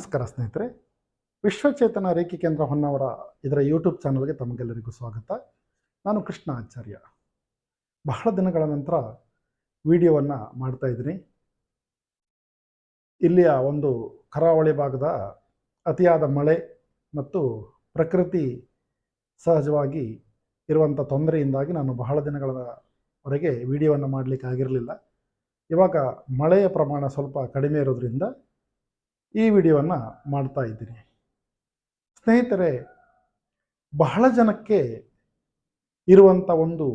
ನಮಸ್ಕಾರ ಸ್ನೇಹಿತರೆ. ವಿಶ್ವಚೇತನ ರೇಖಿ ಕೇಂದ್ರ ಹೊನ್ನವರ ಇದರ ಯೂಟ್ಯೂಬ್ ಚಾನಲ್ಗೆ ತಮಗೆಲ್ಲರಿಗೂ ಸ್ವಾಗತ. ನಾನು ಕೃಷ್ಣ ಆಚಾರ್ಯ. ಬಹಳ ದಿನಗಳ ನಂತರ ವಿಡಿಯೋವನ್ನು ಮಾಡ್ತಾ ಇದ್ದೀನಿ. ಇಲ್ಲಿಯ ಒಂದು ಕರಾವಳಿ ಭಾಗದ ಅತಿಯಾದ ಮಳೆ ಮತ್ತು ಪ್ರಕೃತಿ ಸಹಜವಾಗಿ ಇರುವಂಥ ತೊಂದರೆಯಿಂದಾಗಿ ನಾನು ಬಹಳ ದಿನಗಳವರೆಗೆ ವಿಡಿಯೋವನ್ನು ಮಾಡಲಿಕ್ಕೆ ಆಗಿರಲಿಲ್ಲ. ಇವಾಗ ಮಳೆಯ ಪ್ರಮಾಣ ಸ್ವಲ್ಪ ಕಡಿಮೆ ಇರೋದ್ರಿಂದ ಈ ವಿಡಿಯೋವನ್ನು ಮಾಡ್ತಾ ಇದ್ದೀನಿ. ಸ್ನೇಹಿತರೆ, ಬಹಳ ಜನಕ್ಕೆ ಇರುವಂಥ ಒಂದು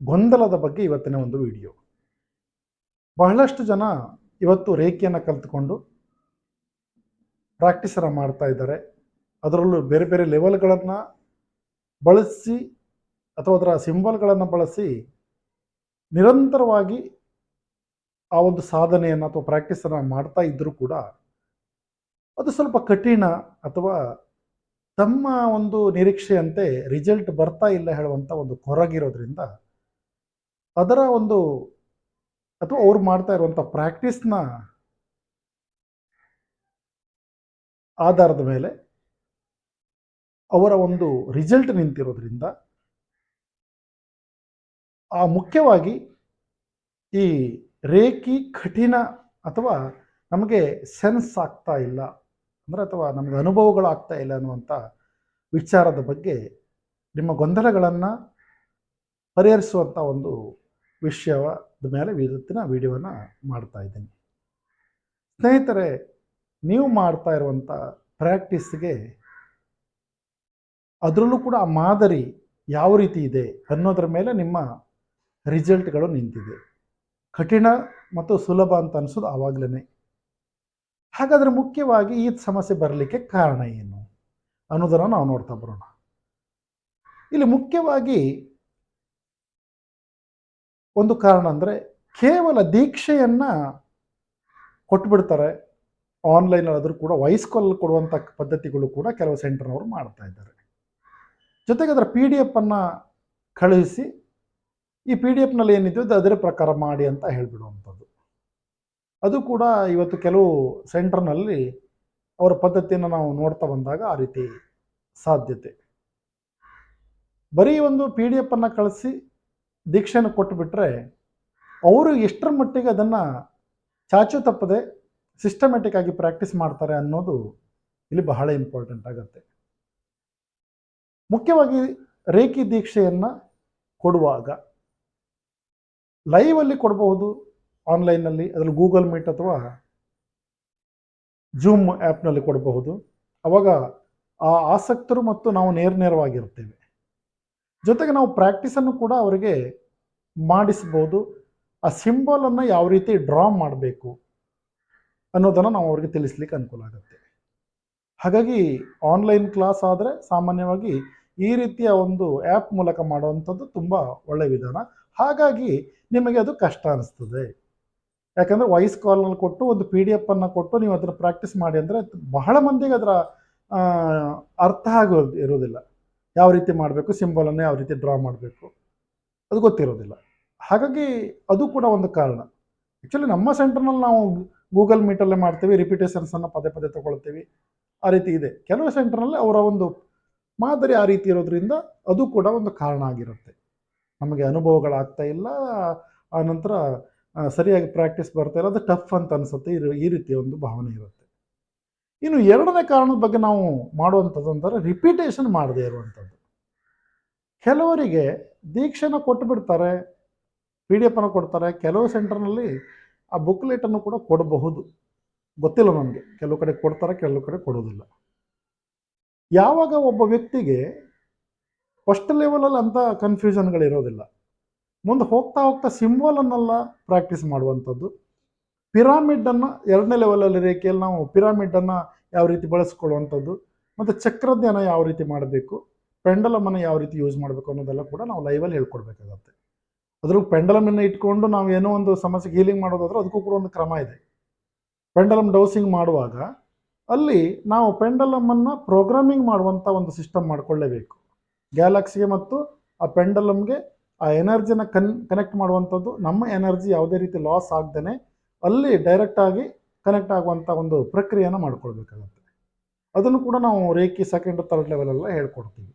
ಗೊಂದಲದ ಬಗ್ಗೆ ಇವತ್ತಿನ ಒಂದು ವಿಡಿಯೋ. ಬಹಳಷ್ಟು ಜನ ಇವತ್ತು ರೇಖೆಯನ್ನು ಕಲಿತುಕೊಂಡು ಪ್ರಾಕ್ಟೀಸನ್ನು ಮಾಡ್ತಾ ಇದ್ದಾರೆ. ಅದರಲ್ಲೂ ಬೇರೆ ಬೇರೆ ಲೆವೆಲ್ಗಳನ್ನು ಬಳಸಿ ಅಥವಾ ಅದರ ಸಿಂಬಲ್ಗಳನ್ನು ಬಳಸಿ ನಿರಂತರವಾಗಿ ಆ ಒಂದು ಸಾಧನೆಯನ್ನು ಅಥವಾ ಪ್ರಾಕ್ಟೀಸನ್ನು ಮಾಡ್ತಾ ಇದ್ದರೂ ಕೂಡ ಅದು ಸ್ವಲ್ಪ ಕಠಿಣ ಅಥವಾ ತಮ್ಮ ಒಂದು ನಿರೀಕ್ಷೆಯಂತೆ ರಿಸಲ್ಟ್ ಬರ್ತಾ ಇಲ್ಲ ಹೇಳುವಂಥ ಒಂದು ಕೊರಗಿರೋದ್ರಿಂದ ಅದರ ಒಂದು ಅಥವಾ ಅವ್ರು ಮಾಡ್ತಾ ಇರುವಂಥ ಪ್ರಾಕ್ಟೀಸ್ನ ಆಧಾರದ ಮೇಲೆ ಅವರ ಒಂದು ರಿಸಲ್ಟ್ ನಿಂತಿರೋದ್ರಿಂದ ಆ ಮುಖ್ಯವಾಗಿ ಈ ರೇಖಿ ಕಠಿಣ ಅಥವಾ ನಮಗೆ ಸೆನ್ಸ್ ಆಗ್ತಾ ಇಲ್ಲ ಅಂದರೆ ಅಥವಾ ನಮಗೆ ಅನುಭವಗಳು ಆಗ್ತಾ ಇಲ್ಲ ಅನ್ನುವಂಥ ವಿಚಾರದ ಬಗ್ಗೆ ನಿಮ್ಮ ಗೊಂದಲಗಳನ್ನು ಪರಿಹರಿಸುವಂಥ ಒಂದು ವಿಷಯದ ಮೇಲೆ ಇವತ್ತಿನ ವಿಡಿಯೋವನ್ನು ಮಾಡ್ತಾ ಇದ್ದೀನಿ. ಸ್ನೇಹಿತರೆ, ನೀವು ಮಾಡ್ತಾ ಇರುವಂಥ ಪ್ರಾಕ್ಟೀಸ್ಗೆ ಅದರಲ್ಲೂ ಕೂಡ ಆ ಮಾದರಿ ಯಾವ ರೀತಿ ಇದೆ ಅನ್ನೋದ್ರ ಮೇಲೆ ನಿಮ್ಮ ರಿಸಲ್ಟ್ಗಳು ನಿಂತಿದೆ. ಕಠಿಣ ಮತ್ತು ಸುಲಭ ಅಂತ ಅನಿಸೋದು ಆವಾಗಲೇ ಹಾಗಾದರೆ ಮುಖ್ಯವಾಗಿ ಈ ಸಮಸ್ಯೆ ಬರಲಿಕ್ಕೆ ಕಾರಣ ಏನು? ಅನ್ನೋದನ್ನು ನಾವು ನೋಡ್ತಾ ಬರೋಣ. ಇಲ್ಲಿ ಮುಖ್ಯವಾಗಿ ಒಂದು ಕಾರಣ ಅಂದರೆ ಕೇವಲ ದೀಕ್ಷೆಯನ್ನು ಕೊಟ್ಬಿಡ್ತಾರೆ. ಆನ್ಲೈನ್ ಆದರೂ ಕೂಡ ಕಾಲ್ ಕೊಡುವಂಥ ಪದ್ಧತಿಗಳು ಕೂಡ ಕೆಲವು ಸೆಂಟರ್ನವರು ಮಾಡ್ತಾ ಇದ್ದಾರೆ. ಜೊತೆಗೆ ಅದರ ಪಿ ಡಿ ಎಫನ್ನು ಕಳುಹಿಸಿ ಈ ಪಿ ಡಿ ಎಫ್ನಲ್ಲಿ ಏನಿದೆಯೋ ಅದು ಅದರ ಪ್ರಕಾರ ಮಾಡಿ ಅಂತ ಹೇಳಿಬಿಡುವಂಥದ್ದು. ಅದು ಕೂಡ ಇವತ್ತು ಕೆಲವು ಸೆಂಟರ್ನಲ್ಲಿ ಅವರ ಪದ್ಧತಿಯನ್ನು ನಾವು ನೋಡ್ತಾ ಬಂದಾಗ ಆ ರೀತಿ ಸಾಧ್ಯತೆ. ಬರೀ ಒಂದು ಪಿ ಡಿ ಎಫನ್ನು ಕಳಿಸಿ ದೀಕ್ಷೆಯನ್ನು ಕೊಟ್ಟುಬಿಟ್ರೆ ಅವರು ಎಷ್ಟರ ಮಟ್ಟಿಗೆ ಅದನ್ನು ಚಾಚು ತಪ್ಪದೆ ಸಿಸ್ಟಮೆಟಿಕ್ ಆಗಿ ಪ್ರಾಕ್ಟೀಸ್ ಮಾಡ್ತಾರೆ ಅನ್ನೋದು ಇಲ್ಲಿ ಬಹಳ ಇಂಪಾರ್ಟೆಂಟ್ ಆಗುತ್ತೆ. ಮುಖ್ಯವಾಗಿ ರೇಖಿ ದೀಕ್ಷೆಯನ್ನು ಕೊಡುವಾಗ ಲೈವಲ್ಲಿ ಕೊಡಬಹುದು ಆನ್ಲೈನಲ್ಲಿ ಅದರಲ್ಲಿ ಗೂಗಲ್ ಮೀಟ್ ಅಥವಾ ಜೂಮ್ ಆ್ಯಪ್ನಲ್ಲಿ ಕೊಡಬಹುದು. ಅವಾಗ ಆ ಆಸಕ್ತರು ಮತ್ತು ನಾವು ನೇರ ನೇರವಾಗಿರ್ತೇವೆ ಜೊತೆಗೆ ನಾವು ಪ್ರಾಕ್ಟೀಸನ್ನು ಕೂಡ ಅವರಿಗೆ ಮಾಡಿಸ್ಬೋದು ಆ ಸಿಂಬಲನ್ನು ಯಾವ ರೀತಿ ಡ್ರಾ ಮಾಡಬೇಕು ಅನ್ನೋದನ್ನು ನಾವು ಅವ್ರಿಗೆ ತಿಳಿಸ್ಲಿಕ್ಕೆ ಅನುಕೂಲ ಆಗುತ್ತೆ. ಹಾಗಾಗಿ ಆನ್ಲೈನ್ ಕ್ಲಾಸ್ ಆದರೆ ಸಾಮಾನ್ಯವಾಗಿ ಈ ರೀತಿಯ ಒಂದು ಆ್ಯಪ್ ಮೂಲಕ ಮಾಡುವಂಥದ್ದು ತುಂಬ ಒಳ್ಳೆಯ ವಿಧಾನ. ಹಾಗಾಗಿ ನಿಮಗೆ ಅದು ಕಷ್ಟ ಅನಿಸ್ತದೆ. ಯಾಕಂದರೆ ವಾಯ್ಸ್ ಕಾಲ್ನಲ್ಲಿ ಕೊಟ್ಟು ಒಂದು ಪಿ ಡಿ ಎಫನ್ನು ಕೊಟ್ಟು ನೀವು ಅದನ್ನು ಪ್ರಾಕ್ಟೀಸ್ ಮಾಡಿ ಅಂದರೆ ಬಹಳ ಮಂದಿಗೆ ಅದರ ಅರ್ಥ ಆಗೋ ಇರೋದಿಲ್ಲ ಯಾವ ರೀತಿ ಮಾಡಬೇಕು ಸಿಂಬಲನ್ನು ಯಾವ ರೀತಿ ಡ್ರಾ ಮಾಡಬೇಕು, ಅದು ಗೊತ್ತಿರೋದಿಲ್ಲ ಹಾಗಾಗಿ ಅದು ಕೂಡ ಒಂದು ಕಾರಣ. ಆ್ಯಕ್ಚುಲಿ ನಮ್ಮ ಸೆಂಟರ್ನಲ್ಲಿ ನಾವು ಗೂಗಲ್ ಮೀಟಲ್ಲೇ ಮಾಡ್ತೀವಿ ರಿಪಿಟೇಷನ್ಸನ್ನು ಪದೇ ಪದೇ ತೊಗೊಳ್ತೀವಿ. ಆ ರೀತಿ ಇದೆ. ಕೆಲವು ಸೆಂಟರ್ನಲ್ಲಿ ಅವರ ಒಂದು ಮಾದರಿ ಆ ರೀತಿ ಇರೋದ್ರಿಂದ ಅದು ಕೂಡ ಒಂದು ಕಾರಣ ಆಗಿರುತ್ತೆ. ನಮಗೆ ಅನುಭವಗಳಾಗ್ತಾ ಇಲ್ಲ. ಆ ನಂತರ ಸರಿಯಾಗಿ ಪ್ರಾಕ್ಟೀಸ್ ಬರ್ತಾ ಇಲ್ಲ. ಅದು ಟಫ್ ಅಂತ ಅನಿಸುತ್ತೆ. ಈ ರೀತಿಯ ಒಂದು ಭಾವನೆ ಇರುತ್ತೆ. ಇನ್ನು ಎರಡನೇ ಕಾರಣದ ಬಗ್ಗೆ ನಾವು ಮಾಡುವಂಥದ್ದು ಅಂದರೆ ರಿಪೀಟೇಷನ್ ಮಾಡದೇ ಇರುವಂಥದ್ದು. ಕೆಲವರಿಗೆ ದೀಕ್ಷೆನ ಕೊಟ್ಟು ಬಿಡ್ತಾರೆ ಪಿ ಡಿ ಎಫನ್ನು ಕೊಡ್ತಾರೆ. ಕೆಲವು ಸೆಂಟರ್ನಲ್ಲಿ ಆ ಬುಕ್ಲೆಟನ್ನು ಕೂಡ ಕೊಡಬಹುದು. ಗೊತ್ತಿಲ್ಲ ನಮಗೆ. ಕೆಲವು ಕಡೆ ಕೊಡ್ತಾರೆ, ಕೆಲವು ಕಡೆ ಕೊಡೋದಿಲ್ಲ. ಯಾವಾಗ ಒಬ್ಬ ವ್ಯಕ್ತಿಗೆ ಫಸ್ಟ್ ಲೆವೆಲಲ್ಲಿ ಅಂಥ ಕನ್ಫ್ಯೂಷನ್ಗಳಿರೋದಿಲ್ಲ ಮುಂದೆ ಹೋಗ್ತಾ ಹೋಗ್ತಾ ಸಿಂಬಲನ್ನೆಲ್ಲ ಪ್ರಾಕ್ಟೀಸ್ ಮಾಡುವಂಥದ್ದು. ಪಿರಾಮಿಡನ್ನು ಎರಡನೇ ಲೆವೆಲಲ್ಲಿ ರೇಖೆಯಲ್ಲಿ ನಾವು ಪಿರಾಮಿಡನ್ನು ಯಾವ ರೀತಿ ಬಳಸ್ಕೊಳ್ಳುವಂಥದ್ದು, ಮತ್ತು ಚಕ್ರಧ್ಯಾನ ಯಾವ ರೀತಿ ಮಾಡಬೇಕು ಪೆಂಡಲಮನ್ನು ಯಾವ ರೀತಿ ಯೂಸ್ ಮಾಡಬೇಕು ಅನ್ನೋದೆಲ್ಲ ಕೂಡ ನಾವು ಲೈವಲ್ಲಿ ಹೇಳ್ಕೊಡ್ಬೇಕಾಗತ್ತೆ. ಅದ್ರ ಪೆಂಡಲಮನ್ನು ಇಟ್ಕೊಂಡು ನಾವು ಏನೋ ಒಂದು ಸಮಸ್ಯೆಗೆ ಹೀಲಿಂಗ್ ಮಾಡೋದಾದ್ರೆ ಅದಕ್ಕೂ ಕೂಡ ಒಂದು ಕ್ರಮ ಇದೆ. ಪೆಂಡಲಮ್ ಡೌಸಿಂಗ್ ಮಾಡುವಾಗ ಅಲ್ಲಿ ನಾವು ಪೆಂಡಲಮನ್ನು ಪ್ರೋಗ್ರಾಮಿಂಗ್ ಮಾಡುವಂಥ ಒಂದು ಸಿಸ್ಟಮ್ ಮಾಡಿಕೊಳ್ಳೇಬೇಕು. ಗ್ಯಾಲಕ್ಸಿಗೆ ಮತ್ತು ಆ ಪೆಂಡಲಮ್ಗೆ ಆ ಎನರ್ಜಿನ ಕನ್ ಕನೆಕ್ಟ್ ಮಾಡುವಂಥದ್ದು, ನಮ್ಮ ಎನರ್ಜಿ ಯಾವುದೇ ರೀತಿ ಲಾಸ್ ಆಗ್ದೇ ಅಲ್ಲಿ ಡೈರೆಕ್ಟಾಗಿ ಕನೆಕ್ಟ್ ಆಗುವಂಥ ಒಂದು ಪ್ರಕ್ರಿಯೆನ ಮಾಡ್ಕೊಳ್ಬೇಕಾಗತ್ತೆ. ಅದನ್ನು ಕೂಡ ನಾವು ರೇಖಿ ಸೆಕೆಂಡ್ ತರ್ಡ್ ಲೆವೆಲೆಲ್ಲ ಹೇಳ್ಕೊಡ್ತೀವಿ.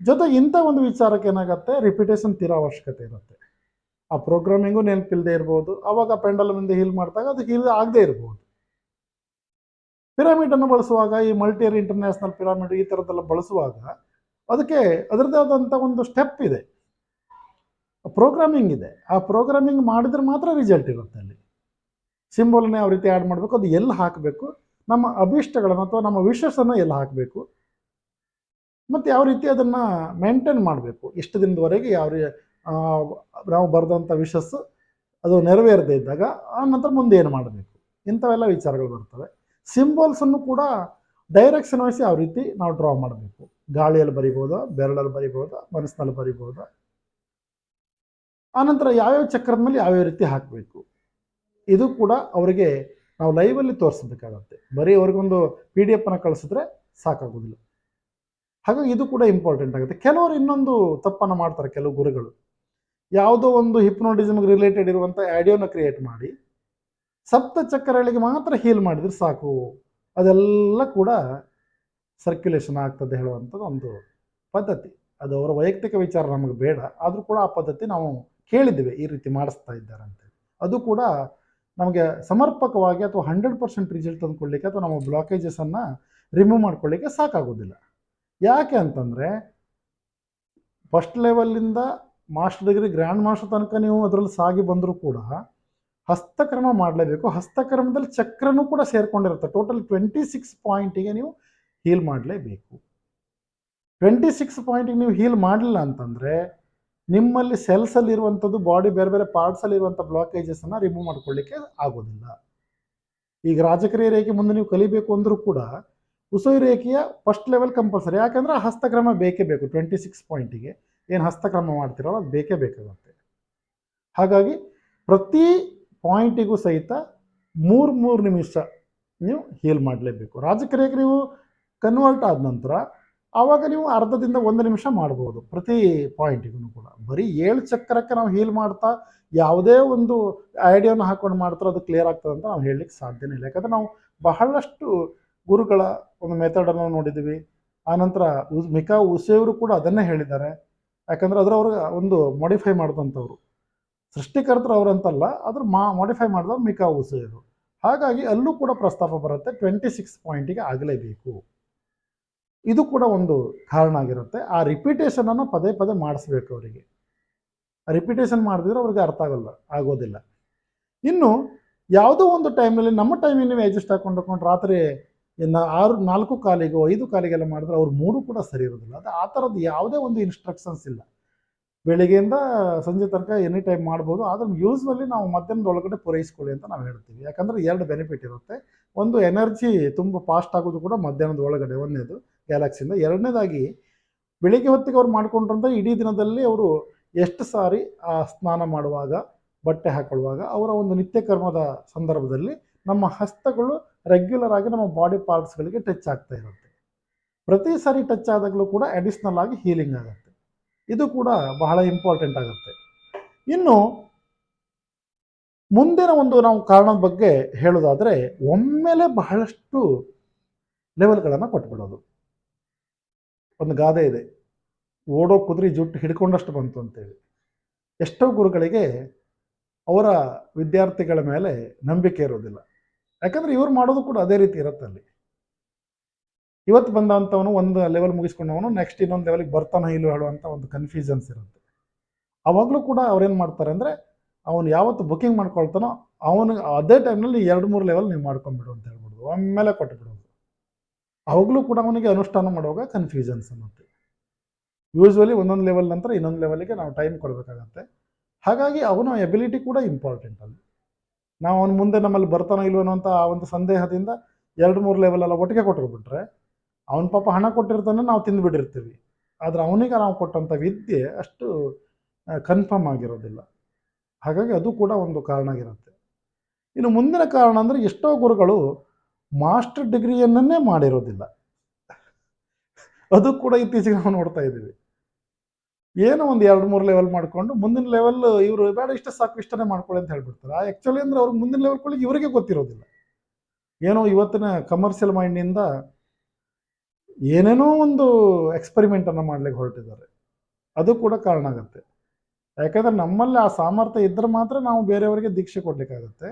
ಜೊತೆಗೆ ಇಂಥ ಒಂದು ವಿಚಾರಕ್ಕೆ ಏನಾಗುತ್ತೆ ರಿಪಿಟೇಷನ್ ತೀರಾ ಅವಶ್ಯಕತೆ ಇರುತ್ತೆ. ಆ ಪ್ರೋಗ್ರಾಮಿಂಗು ನೆನಪಿಲ್ಲದೆ ಇರ್ಬೋದು, ಅವಾಗ ಪೆಂಡಲಮಿಂದ ಹೀಲ್ ಮಾಡಿದಾಗ ಅದು ಹೀಲ್ ಆಗದೆ ಇರ್ಬೋದು. ಪಿರಮಿಡನ್ನು ಬಳಸುವಾಗ ಈ ಮಲ್ಟಿಯರ್ ಇಂಟರ್ನ್ಯಾಷನಲ್ ಪಿರಮಿಡ್ ಈ ಥರದ್ದೆಲ್ಲ ಬಳಸುವಾಗ ಅದಕ್ಕೆ ಅದರದ್ದೇ ಆದಂಥ ಒಂದು ಸ್ಟೆಪ್ ಇದೆ. ಪ್ರೋಗ್ರಾಮಿಂಗ್ ಇದೆ. ಆ ಪ್ರೋಗ್ರಾಮಿಂಗ್ ಮಾಡಿದ್ರೆ ಮಾತ್ರ ರಿಸಲ್ಟ್ ಇರುತ್ತೆ ಅಲ್ಲಿ. ಸಿಂಬಲ್ನೇ ಯಾವ ರೀತಿ ಆ್ಯಡ್ ಮಾಡಬೇಕು, ಅದು ಎಲ್ಲಿ ಹಾಕಬೇಕು, ನಮ್ಮ ಅಭೀಷ್ಟಗಳನ್ನು ಅಥವಾ ನಮ್ಮ ವಿಶಸ್ಸನ್ನು ಎಲ್ಲಿ ಹಾಕಬೇಕು, ಮತ್ತು ಯಾವ ರೀತಿ ಅದನ್ನು ಮೇಂಟೈನ್ ಮಾಡಬೇಕು, ಇಷ್ಟು ದಿನದವರೆಗೆ ಯಾವ ರೀ ನಾವು ಬರೆದಂಥ ವಿಶಸ್ಸು ಅದು ನೆರವೇರದೇ ಇದ್ದಾಗ, ಆ ನಂತರ ಮುಂದೆ ಏನು ಮಾಡಬೇಕು? ಇಂಥವೆಲ್ಲ ವಿಚಾರಗಳು ಬರ್ತವೆ. ಸಿಂಬಲ್ಸನ್ನು ಕೂಡ ಡೈರೆಕ್ಷನ್ ವಹಿಸಿ ಯಾವ ರೀತಿ ನಾವು ಡ್ರಾ ಮಾಡಬೇಕು. ಗಾಳಿಯಲ್ಲಿ ಬರಿಬೋದಾ, ಬೆರಳಲ್ಲಿ ಬರಿಬೋದಾ, ಮನಸ್ಸಿನಲ್ಲಿ ಬರಿಬೋದಾ? ಆನಂತರ ಯಾವ್ಯಾವ ಚಕ್ರದ ಮೇಲೆ ಯಾವ್ಯಾವ ರೀತಿ ಹಾಕಬೇಕು? ಇದು ಕೂಡ ಅವರಿಗೆ ನಾವು ಲೈವಲ್ಲಿ ತೋರಿಸಬೇಕಾಗತ್ತೆ. ಬರೀ ಅವ್ರಿಗೊಂದು ಪಿ ಡಿ ಎಫನ್ನು ಕಳಿಸಿದ್ರೆ ಸಾಕಾಗೋದಿಲ್ಲ. ಹಾಗಾಗಿ ಇದು ಕೂಡ ಇಂಪಾರ್ಟೆಂಟ್ ಆಗುತ್ತೆ. ಕೆಲವರು ಇನ್ನೊಂದು ತಪ್ಪನ್ನು ಮಾಡ್ತಾರೆ, ಕೆಲವು ಗುರುಗಳು. ಯಾವುದೋ ಒಂದು ಹಿಪ್ನೋಟಿಸಮ್ಗೆ ರಿಲೇಟೆಡ್ ಇರುವಂಥ ಆಡಿಯೋನ ಕ್ರಿಯೇಟ್ ಮಾಡಿ, ಸಪ್ತ ಚಕ್ರಗಳಿಗೆ ಮಾತ್ರ ಹೀಲ್ ಮಾಡಿದ್ರೆ ಸಾಕು. ಅದೆಲ್ಲ ಕೂಡ ಸರ್ಕ್ಯುಲೇಷನ್ ಆಗ್ತದೆ ಹೇಳುವಂಥದ್ದು ಒಂದು ಪದ್ಧತಿ. ಅದು ಅವರ ವೈಯಕ್ತಿಕ ವಿಚಾರ ನಮಗೆ ಬೇಡ. ಆದರೂ ಕೂಡ ಆ ಪದ್ಧತಿ ನಾವು ಕೇಳಿದ್ದೇವೆ, ಈ ರೀತಿ ಮಾಡಿಸ್ತಾ ಇದ್ದಾರೆ ಅಂತ ಅದು ಕೂಡ ನಮಗೆ ಸಮರ್ಪಕವಾಗಿ ಅಥವಾ ಹಂಡ್ರೆಡ್ ಪರ್ಸೆಂಟ್ ರಿಸಲ್ಟ್ ತಂದುಕೊಳ್ಳಿಕ್ಕೆ ಅಥವಾ ನಮ್ಮ ಬ್ಲಾಕೇಜಸನ್ನು ರಿಮೂವ್ ಮಾಡ್ಕೊಳ್ಳಿಕ್ಕೆ ಸಾಕಾಗೋದಿಲ್ಲ. ಯಾಕೆ ಅಂತಂದರೆ ಫಸ್ಟ್ ಲೆವೆಲ್ಲಿಂದ ಮಾಸ್ಟರ್ ಡಿಗ್ರಿ ಗ್ರ್ಯಾಂಡ್ ಮಾಸ್ಟರ್ ತನಕ ನೀವು ಅದರಲ್ಲಿ ಸಾಗಿ ಬಂದರೂ ಕೂಡ ಹಸ್ತಕ್ರಮ ಮಾಡಲೇಬೇಕು. ಹಸ್ತಕ್ರಮದಲ್ಲಿ ಚಕ್ರನೂ ಕೂಡ ಸೇರ್ಕೊಂಡಿರುತ್ತೆ. ಟೋಟಲ್ ಟ್ವೆಂಟಿ ಸಿಕ್ಸ್ ಪಾಯಿಂಟಿಗೆ ನೀವು ಹೀಲ್ ಮಾಡಲೇಬೇಕು. ಟ್ವೆಂಟಿ ಸಿಕ್ಸ್ ಪಾಯಿಂಟಿಗೆ ನೀವು ಹೀಲ್ ಮಾಡಲಿಲ್ಲ ಅಂತಂದರೆ, ನಿಮ್ಮಲ್ಲಿ ಸೆಲ್ಸಲ್ಲಿರುವಂಥದ್ದು ಬಾಡಿ ಬೇರೆ ಬೇರೆ ಪಾರ್ಟ್ಸಲ್ಲಿರುವಂಥ ಬ್ಲಾಕೇಜಸನ್ನು ರಿಮೂವ್ ಮಾಡ್ಕೊಳ್ಳಿಕ್ಕೆ ಆಗೋದಿಲ್ಲ. ಈಗ ರಾಜಕೀಯ ರೇಖೆ ಮುಂದೆ ನೀವು ಕಲಿಬೇಕು ಅಂದರೂ ಕೂಡ ಉಸುಯಿ ರೇಖೆಯ ಫಸ್ಟ್ ಲೆವೆಲ್ ಕಂಪಲ್ಸರಿ ಯಾಕಂದರೆ ಹಸ್ತಕ್ರಮ ಬೇಕೇ ಬೇಕು ಟ್ವೆಂಟಿ ಸಿಕ್ಸ್ ಪಾಯಿಂಟಿಗೆ ಏನು ಹಸ್ತಕ್ರಮ ಮಾಡ್ತಿರೋ ಅದು ಬೇಕೇ ಬೇಕಾಗುತ್ತೆ. ಹಾಗಾಗಿ ಪ್ರತಿ ಪಾಯಿಂಟಿಗೂ ಸಹಿತ ಮೂರು ಮೂರು ನಿಮಿಷ ನೀವು ಹೀಲ್ ಮಾಡಲೇಬೇಕು. ರಾಜಕೀಯಕ್ಕೆ ನೀವು ಕನ್ವರ್ಟ್ ಆದ ನಂತರ ಆವಾಗ ನೀವು ಅರ್ಧದಿಂದ ಒಂದು ನಿಮಿಷ ಮಾಡ್ಬೋದು ಪ್ರತಿ ಪಾಯಿಂಟಿಗೂ ಕೂಡ. ಬರೀ ಏಳು ಚಕ್ರಕ್ಕೆ ನಾವು ಹೀಲ್ ಮಾಡ್ತಾ ಯಾವುದೇ ಒಂದು ಐಡಿಯಾನ ಹಾಕೊಂಡು ಮಾಡ್ತಾರೋ ಅದು ಕ್ಲಿಯರ್ ಆಗ್ತದೆ ಅಂತ ನಾವು ಹೇಳಲಿಕ್ಕೆ ಸಾಧ್ಯನೇ ಇಲ್ಲ. ಯಾಕಂದರೆ ನಾವು ಬಹಳಷ್ಟು ಗುರುಗಳ ಒಂದು ಮೆಥಡನ್ನು ನೋಡಿದ್ದೀವಿ. ಆನಂತರ ಮಿಕಾ ಉಸೆಯವರು ಕೂಡ ಅದನ್ನೇ ಹೇಳಿದ್ದಾರೆ. ಯಾಕಂದರೆ ಅದರ ಅವ್ರಿಗೆ ಒಂದು ಮಾಡಿಫೈ ಮಾಡಿದಂಥವ್ರು. ಸೃಷ್ಟಿಕರ್ತರು ಅವರಂತಲ್ಲ, ಅದ್ರ ಮಾ ಮಾಡಿಫೈ ಮಾಡಿದವ್ರು ಮಿಕಾ ಉಸೆಯವರು ಹಾಗಾಗಿ ಅಲ್ಲೂ ಕೂಡ ಪ್ರಸ್ತಾಪ ಬರುತ್ತೆ ಟ್ವೆಂಟಿ ಸಿಕ್ಸ್ ಪಾಯಿಂಟಿಗೆ ಆಗಲೇಬೇಕು. ಇದು ಕೂಡ ಒಂದು ಕಾರಣ ಆಗಿರುತ್ತೆ. ಆ ರಿಪಿಟೇಷನನ್ನು ಪದೇ ಪದೇ ಮಾಡಿಸ್ಬೇಕು ಅವರಿಗೆ. ರಿಪಿಟೇಷನ್ ಮಾಡಿದ್ರೆ ಅವ್ರಿಗೆ ಅರ್ಥ ಆಗೋಲ್ಲ, ಆಗೋದಿಲ್ಲ. ಇನ್ನು ಯಾವುದೋ ಒಂದು ಟೈಮಲ್ಲಿ ನಮ್ಮ ಟೈಮಿಗೆ ನೀವು ಅಡ್ಜಸ್ಟ್ ಹಾಕೊಂಡು ಹಾಕೊಂಡು ರಾತ್ರಿ ಆರು, ನಾಲ್ಕು ಕಾಲಿಗೋ, ಐದು ಕಾಲಿಗೆಲ್ಲ ಮಾಡಿದ್ರೆ ಅವ್ರ ಮೂಡು ಕೂಡ ಸರಿ ಇರೋದಿಲ್ಲ. ಅದು ಆ ಥರದ್ದು ಯಾವುದೇ ಒಂದು ಇನ್ಸ್ಟ್ರಕ್ಷನ್ಸ್ ಇಲ್ಲ. ಬೆಳಿಗ್ಗೆಯಿಂದ ಸಂಜೆ ತನಕ ಎನಿ ಟೈಮ್ ಮಾಡ್ಬೋದು. ಆದರೆ ಯೂಸ್ವಲಿ ನಾವು ಮಧ್ಯಾಹ್ನದ ಒಳಗಡೆ ಪೂರೈಸ್ಕೊಳ್ಳಿ ಅಂತ ನಾವು ಹೇಳ್ತೀವಿ. ಯಾಕಂದರೆ ಎರಡು ಬೆನಿಫಿಟ್ ಇರುತ್ತೆ. ಒಂದು ಎನರ್ಜಿ ತುಂಬ ಫಾಸ್ಟ್ ಆಗೋದು ಕೂಡ ಮಧ್ಯಾಹ್ನದ ಒಳಗಡೆ ಒಂದನೇದು ಗ್ಯಾಲಕ್ಸಿಯಿಂದ ಎರಡನೇದಾಗಿ, ಬೆಳಿಗ್ಗೆ ಹೊತ್ತಿಗೆ ಅವ್ರು ಮಾಡ್ಕೊಂಡ್ರಂತ ಇಡೀ ದಿನದಲ್ಲಿ ಅವರು ಎಷ್ಟು ಸಾರಿ ಆ ಸ್ನಾನ ಮಾಡುವಾಗ, ಬಟ್ಟೆ ಹಾಕೊಳ್ಳುವಾಗ ಅವರ ಒಂದು ನಿತ್ಯ ಕರ್ಮದ ಸಂದರ್ಭದಲ್ಲಿ ನಮ್ಮ ಹಸ್ತಗಳು ರೆಗ್ಯುಲರ್ ಆಗಿ ನಮ್ಮ ಬಾಡಿ ಪಾರ್ಟ್ಸ್ಗಳಿಗೆ ಟಚ್ ಆಗ್ತಾ ಇರುತ್ತೆ. ಪ್ರತಿ ಸಾರಿ ಟಚ್ ಆದಾಗಲೂ ಕೂಡ ಅಡಿಷ್ನಲ್ ಆಗಿ ಹೀಲಿಂಗ್ ಆಗುತ್ತೆ. ಇದು ಕೂಡ ಬಹಳ ಇಂಪಾರ್ಟೆಂಟ್ ಆಗುತ್ತೆ. ಇನ್ನು, ಮುಂದಿನ ಒಂದು ನಾವು ಕಾರಣದ ಬಗ್ಗೆ ಹೇಳೋದಾದರೆ ಒಮ್ಮೆಲೆ ಬಹಳಷ್ಟು ಲೆವೆಲ್ಗಳನ್ನು ಕೊಟ್ಬಿಡೋದು. ಒಂದು ಗಾದೆ ಇದೆ. ಓಡೋ ಕುದುರೆ ಜುಟ್ಟು ಹಿಡ್ಕೊಂಡಷ್ಟು ಬಂತು ಅಂತೇಳಿ. ಎಷ್ಟೋ ಗುರುಗಳಿಗೆ ಅವರ ವಿದ್ಯಾರ್ಥಿಗಳ ಮೇಲೆ ನಂಬಿಕೆ ಇರೋದಿಲ್ಲ. ಯಾಕಂದರೆ ಇವ್ರು ಮಾಡೋದು ಕೂಡ ಅದೇ ರೀತಿ ಇರುತ್ತೆ ಅಲ್ಲಿ. ಇವತ್ತು ಬಂದಂಥವನು ಒಂದು ಲೆವೆಲ್ ಮುಗಿಸ್ಕೊಂಡವನು ನೆಕ್ಸ್ಟ್ ಇನ್ನೊಂದು ಲೆವೆಲ್ಗೆ ಬರ್ತಾನೋ ಇಲ್ಲೋ ಹೇಳುವಂಥ ಒಂದು ಕನ್ಫ್ಯೂಷನ್ಸ್ ಇರುತ್ತೆ. ಅವಾಗಲೂ ಕೂಡ ಅವ್ರೇನು ಮಾಡ್ತಾರೆ ಅಂದರೆ ಅವನು ಯಾವತ್ತು ಬುಕಿಂಗ್ ಮಾಡ್ಕೊಳ್ತಾನೋ ಅವನು ಅದೇ ಟೈಮ್ನಲ್ಲಿ ಎರಡು ಮೂರು ಲೆವೆಲ್ ನೀವು ಮಾಡ್ಕೊಂಬಿಡು ಅಂತ ಹೇಳ್ಬಿಡೋದು ಆಮೇಲೆ ಕೊಟ್ಬಿಡೋದು ಅವಾಗಲೂ ಕೂಡ ಅವನಿಗೆ ಅನುಷ್ಠಾನ ಮಾಡುವಾಗ ಕನ್ಫ್ಯೂಷನ್ಸ್ ಅನ್ನುತ್ತೆ. ಯೂಶ್ವಲಿ ಒಂದೊಂದು ಲೆವೆಲ್ ನಂತರ ಇನ್ನೊಂದು ಲೆವೆಲ್ಗೆ ನಾವು ಟೈಮ್ ಕೊಡಬೇಕಾಗತ್ತೆ. ಹಾಗಾಗಿ ಅವನ ಎಬಿಲಿಟಿ ಕೂಡ ಇಂಪಾರ್ಟೆಂಟ್ ಅಲ್ಲಿ. ನಾವು ಅವನ ಮುಂದೆ ನಮ್ಮಲ್ಲಿ ಬರ್ತಾನೋ ಇಲ್ವೋ ಅನ್ನೋಂಥ ಆ ಒಂದು ಸಂದೇಹದಿಂದ ಎರಡು ಮೂರು ಲೆವೆಲೆಲ್ಲ ಒಟ್ಟಿಗೆ ಕೊಟ್ಟಿರ್ಬಿಟ್ರೆ ಅವನ ಪಾಪ ಹಣ ಕೊಟ್ಟಿರ್ತಾನೆ ನಾವು ತಿಂದುಬಿಟ್ಟಿರ್ತೀವಿ ಆದರೆ ಅವನಿಗೆ ನಾವು ಕೊಟ್ಟಂಥ ವಿದ್ಯೆ ಅಷ್ಟು ಕನ್ಫರ್ಮ್ ಆಗಿರೋದಿಲ್ಲ. ಹಾಗಾಗಿ ಅದು ಕೂಡ ಒಂದು ಕಾರಣ ಆಗಿರುತ್ತೆ. ಇನ್ನು ಮುಂದಿನ ಕಾರಣ ಅಂದರೆ ಎಷ್ಟೋ ಗುರುಗಳು ಮಾಸ್ಟರ್ ಡಿಗ್ರಿಯನ್ನೇ ಮಾಡಿರೋದಿಲ್ಲ. ಅದು ಕೂಡ ಇತ್ತೀಚೆಗೆ ನಾವು ನೋಡ್ತಾ ಇದ್ದೀವಿ. ಏನೋ ಒಂದು ಎರಡು ಮೂರು ಲೆವೆಲ್ ಮಾಡ್ಕೊಂಡು ಮುಂದಿನ ಲೆವೆಲ್ ಇವರು ಬೇಡ ಇಷ್ಟ ಸಾಕು ಇಷ್ಟನೇ ಮಾಡ್ಕೊಳ್ಳಿ ಅಂತ ಹೇಳ್ಬಿಡ್ತಾರೆ. ಆ್ಯಕ್ಚುಲಿ ಅಂದ್ರೆ ಅವ್ರಿಗೆ ಮುಂದಿನ ಲೆವೆಲ್ ಇವರಿಗೆ ಗೊತ್ತಿರೋದಿಲ್ಲ. ಏನೋ ಇವತ್ತಿನ ಕಮರ್ಷಿಯಲ್ ಮೈಂಡಿಂದ ಏನೇನೋ ಒಂದು ಎಕ್ಸ್ಪೆರಿಮೆಂಟನ್ನು ಮಾಡ್ಲಿಕ್ಕೆ ಹೊರಟಿದ್ದಾರೆ. ಅದು ಕೂಡ ಕಾರಣ ಆಗುತ್ತೆ. ಯಾಕಂದ್ರೆ ನಮ್ಮಲ್ಲಿ ಆ ಸಾಮರ್ಥ್ಯ ಇದ್ದರೆ ಮಾತ್ರ ನಾವು ಬೇರೆಯವರಿಗೆ ದೀಕ್ಷೆ ಕೊಡ್ಲಿಕ್ಕಾಗುತ್ತೆ.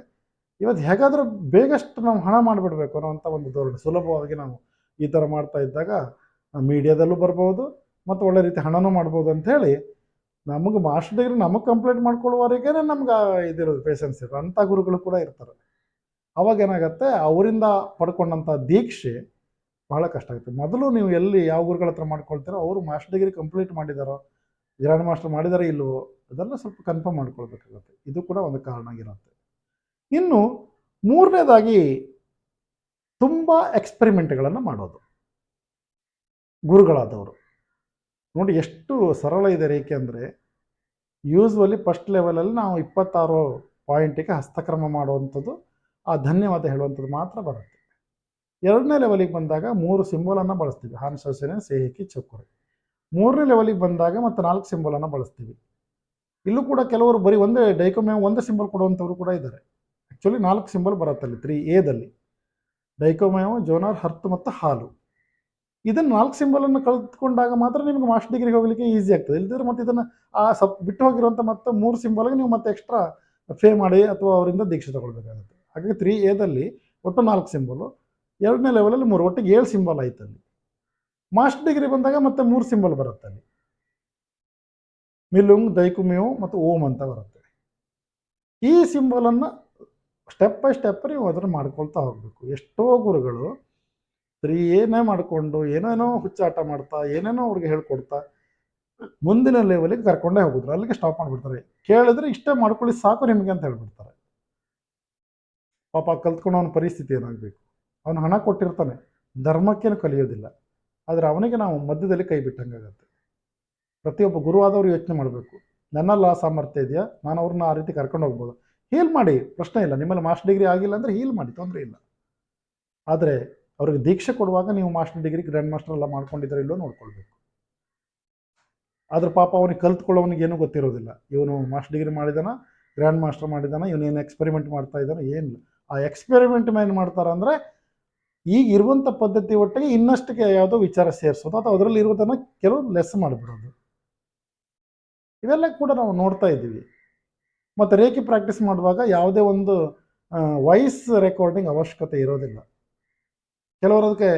ಇವತ್ತು ಹೇಗಾದರೂ ಬೇಗಷ್ಟು ನಾವು ಹಣ ಮಾಡಿಬಿಡ್ಬೇಕು ಅನ್ನೋಂಥ ಒಂದು ಧೋರಣೆ. ಸುಲಭವಾಗಿ ನಾವು ಈ ಥರ ಮಾಡ್ತಾ ಇದ್ದಾಗ ಮೀಡಿಯಾದಲ್ಲೂ ಬರ್ಬೋದು ಮತ್ತು ಒಳ್ಳೆ ರೀತಿ ಹಣನೂ ಮಾಡ್ಬೋದು ಅಂಥೇಳಿ ನಮಗೆ ಮಾಸ್ಟರ್ ಡಿಗ್ರಿ ನಮಗೆ ಕಂಪ್ಲೀಟ್ ಮಾಡ್ಕೊಳ್ಳುವವರೆಗೇ ನಮ್ಗೆ ಇದಿರೋದು ಪೇಷನ್ಸ್ ಇರೋದು. ಅಂಥ ಗುರುಗಳು ಕೂಡ ಇರ್ತಾರೆ. ಅವಾಗ ಏನಾಗುತ್ತೆ? ಅವರಿಂದ ಪಡ್ಕೊಂಡಂಥ ದೀಕ್ಷೆ ಬಹಳ ಕಷ್ಟ ಆಗುತ್ತೆ. ಮೊದಲು ನೀವು ಎಲ್ಲಿ ಯಾವ ಗುರುಗಳ ಹತ್ರ ಮಾಡ್ಕೊಳ್ತೀರೋ, ಅವರು ಮಾಸ್ಟರ್ ಡಿಗ್ರಿ ಕಂಪ್ಲೀಟ್ ಮಾಡಿದಾರೋ, ಗ್ರ್ಯಾಂಡ್ ಮಾಸ್ಟರ್ ಮಾಡಿದಾರೋ ಇಲ್ವೋ, ಅದೆಲ್ಲ ಸ್ವಲ್ಪ ಕನ್ಫರ್ಮ್ ಮಾಡ್ಕೊಳ್ಬೇಕಾಗುತ್ತೆ. ಇದು ಕೂಡ ಒಂದು ಕಾರಣ ಆಗಿರುತ್ತೆ. ಇನ್ನು ಮೂರನೇದಾಗಿ ತುಂಬ ಎಕ್ಸ್ಪೆರಿಮೆಂಟ್ಗಳನ್ನು ಮಾಡೋದು. ಗುರುಗಳಾದವರು. ನೋಡಿ ಎಷ್ಟು ಸರಳ ಇದೆ ರೇಖೆ ಅಂದರೆ ಯೂಸ್ವಲಿ ಫಸ್ಟ್ ಲೆವೆಲಲ್ಲಿ ನಾವು ಇಪ್ಪತ್ತಾರು ಪಾಯಿಂಟಿಗೆ ಹಸ್ತಕ್ರಮ ಮಾಡುವಂಥದ್ದು, ಆ ಧನ್ಯವಾದ ಹೇಳುವಂಥದ್ದು ಮಾತ್ರ ಬರುತ್ತೆ. ಎರಡನೇ ಲೆವೆಲಿಗೆ ಬಂದಾಗ ಮೂರು ಸಿಂಬಲನ್ನು ಬಳಸ್ತೀವಿ. ಹಾನ್ ಶೋಷಣೆ ಸೇಹಿಕಿ ಚಕ್ಕುರಿ ಮೂರನೇ ಲೆವೆಲಿಗೆ ಬಂದಾಗ ಮತ್ತು ನಾಲ್ಕು ಸಿಂಬಲನ್ನು ಬಳಸ್ತೀವಿ. ಇಲ್ಲೂ ಕೂಡ ಕೆಲವರು ಬರೀ ಒಂದೇ ಡೈಕೊಮೆ ಒಂದೇ ಸಿಂಬಲ್ ಕೊಡುವಂಥವ್ರು ಕೂಡ ಇದ್ದಾರೆ. ಆ್ಯಕ್ಚುಲಿ ನಾಲ್ಕು ಸಿಂಬಲ್ ಬರುತ್ತೆ ಅಲ್ಲಿ, ತ್ರೀ ಎದಲ್ಲಿ ಡೈಕೋಮ್ಯಾಮ್ ಜೋನಾರ್, ಹರ್ತ್ ಮತ್ತು ಹಾಲು. ಇದನ್ನು ನಾಲ್ಕು ಸಿಂಬಲನ್ನು ಕಳೆದುಕೊಂಡಾಗ ಮಾತ್ರ ನಿಮ್ಗೆ ಮಾಸ್ಟರ್ ಡಿಗ್ರಿಗೆ ಹೋಗ್ಲಿಕ್ಕೆ ಈಸಿ ಆಗ್ತದೆ. ಇಲ್ಲದಿದ್ರೆ ಮತ್ತೆ ಇದನ್ನು ಆ ಸಪ್ ಬಿಟ್ಟು ಹೋಗಿರುವಂಥ ಮತ್ತೆ ಮೂರು ಸಿಂಬಲ್ಗೆ ನೀವು ಮತ್ತೆ ಎಕ್ಸ್ಟ್ರಾ ಫೇ ಮಾಡಿ ಅಥವಾ ಅವರಿಂದ ದೀಕ್ಷೆ ತಗೊಳ್ಬೇಕಾಗುತ್ತೆ. ಹಾಗಾಗಿ ತ್ರೀ ಎದಲ್ಲಿ ಒಟ್ಟು ನಾಲ್ಕು ಸಿಂಬಲು, ಎರಡನೇ ಲೆವೆಲಲ್ಲಿ ಮೂರು, ಒಟ್ಟಿಗೆ ಏಳು ಸಿಂಬಲ್ ಆಯ್ತು ಅಲ್ಲಿ. ಮಾಸ್ಟರ್ ಡಿಗ್ರಿ ಬಂದಾಗ ಮತ್ತೆ ಮೂರು ಸಿಂಬಲ್ ಬರುತ್ತೆ ಅಲ್ಲಿ. ಮಿಲುಂಗ್ ದೈಕುಮಿಯೋ ಮತ್ತು ಓಂ ಅಂತ ಬರುತ್ತೆ. ಈ ಸಿಂಬಲನ್ನು ಸ್ಟೆಪ್ ಬೈ ಸ್ಟೆಪ್ ನೀವು ಅದನ್ನು ಮಾಡ್ಕೊಳ್ತಾ ಹೋಗಬೇಕು. ಎಷ್ಟೋ ಗುರುಗಳು ಬರೀ ಏನೇ ಮಾಡಿಕೊಂಡು ಏನೇನೋ ಹುಚ್ಚಾಟ ಮಾಡ್ತಾ, ಏನೇನೋ ಅವ್ರಿಗೆ ಹೇಳ್ಕೊಡ್ತಾ, ಮುಂದಿನ ಲೆವೆಲಿಗೆ ಕರ್ಕೊಂಡೇ ಹೋಗಿದ್ರು. ಅಲ್ಲಿಗೆ ಸ್ಟಾಪ್ ಮಾಡಿಬಿಡ್ತಾರೆ. ಕೇಳಿದ್ರೆ ಇಷ್ಟೇ ಮಾಡ್ಕೊಳ್ಳಿ, ಸಾಕು ನಿಮಗೆ ಅಂತ ಹೇಳ್ಬಿಡ್ತಾರೆ. ಪಾಪ ಕಲ್ತ್ಕೊಂಡು ಅವನ ಪರಿಸ್ಥಿತಿ ಏನಾಗಬೇಕು? ಅವನು ಹಣ ಕೊಟ್ಟಿರ್ತಾನೆ. ಧರ್ಮಕ್ಕೇನು ಕಲಿಯೋದಿಲ್ಲ. ಆದರೆ ಅವನಿಗೆ ನಾವು ಮಧ್ಯದಲ್ಲಿ ಕೈ ಬಿಟ್ಟಂಗಾಗತ್ತೆ ಪ್ರತಿಯೊಬ್ಬ ಗುರುವಾದವರು ಯೋಚನೆ ಮಾಡಬೇಕು. ನನ್ನಲ್ಲಿ ಆ ಸಾಮರ್ಥ್ಯ ಇದೆಯಾ? ನಾನು ಅವ್ರನ್ನ ಆ ರೀತಿ ಕರ್ಕೊಂಡು ಹೋಗ್ಬೋದು? ಹೀಲ್ ಮಾಡಿ. ಪ್ರಶ್ನೆ ಇಲ್ಲ. ನಿಮ್ಮಲ್ಲಿ ಮಾಸ್ಟರ್ ಡಿಗ್ರಿ ಆಗಿಲ್ಲ ಅಂದರೆ ಹೀಲ್ ಮಾಡಿ. ತೊಂದರೆ ಇಲ್ಲ. ಆದರೆ ಅವ್ರಿಗೆ ದೀಕ್ಷೆ ಕೊಡುವಾಗ ನೀವು ಮಾಸ್ಟರ್ ಡಿಗ್ರಿ ಗ್ರ್ಯಾಂಡ್ ಮಾಸ್ಟರ್ ಎಲ್ಲ ಮಾಡ್ಕೊಂಡಿದ್ದಾರೆ ಇಲ್ಲೋ ನೋಡ್ಕೊಳ್ಬೇಕು. ಆದ್ರೆ ಪಾಪ ಅವನಿಗೆ ಕಲ್ತ್ಕೊಳ್ಳೋವನಿಗೆ ಏನೂ ಗೊತ್ತಿರೋದಿಲ್ಲ. ಇವನು ಮಾಸ್ಟರ್ ಡಿಗ್ರಿ ಮಾಡಿದಾನ ಗ್ರ್ಯಾಂಡ್ ಮಾಸ್ಟರ್ ಮಾಡಿದಾನ ಇವನೇನು ಎಕ್ಸ್ಪೆರಿಮೆಂಟ್ ಮಾಡ್ತಾ ಇದ್ದಾನೆ ಏನಿಲ್ಲ ಆ ಎಕ್ಸ್ಪೆರಿಮೆಂಟ್ ಏನು ಮಾಡ್ತಾರೆ ಅಂದರೆ ಈಗ ಇರುವಂಥ ಪದ್ಧತಿ ಒಟ್ಟಿಗೆ ಇನ್ನಷ್ಟಕ್ಕೆ ಯಾವುದೋ ವಿಚಾರ ಸೇರಿಸೋದು. ಅಥವಾ ಅದರಲ್ಲಿ ಇರೋದನ್ನು ಕೆಲವು ಲೆಸ್ ಮಾಡಿಬಿಡೋದು. ಇವೆಲ್ಲ ಕೂಡ ನಾವು ನೋಡ್ತಾ ಇದ್ದೀವಿ. ಮತ್ತು ರೇಖೆ ಪ್ರಾಕ್ಟೀಸ್ ಮಾಡುವಾಗ ಯಾವುದೇ ಒಂದು ವಾಯ್ಸ್ ರೆಕಾರ್ಡಿಂಗ್ ಅವಶ್ಯಕತೆ ಇರೋದಿಲ್ಲ. ಕೆಲವರು ಅದಕ್ಕೆ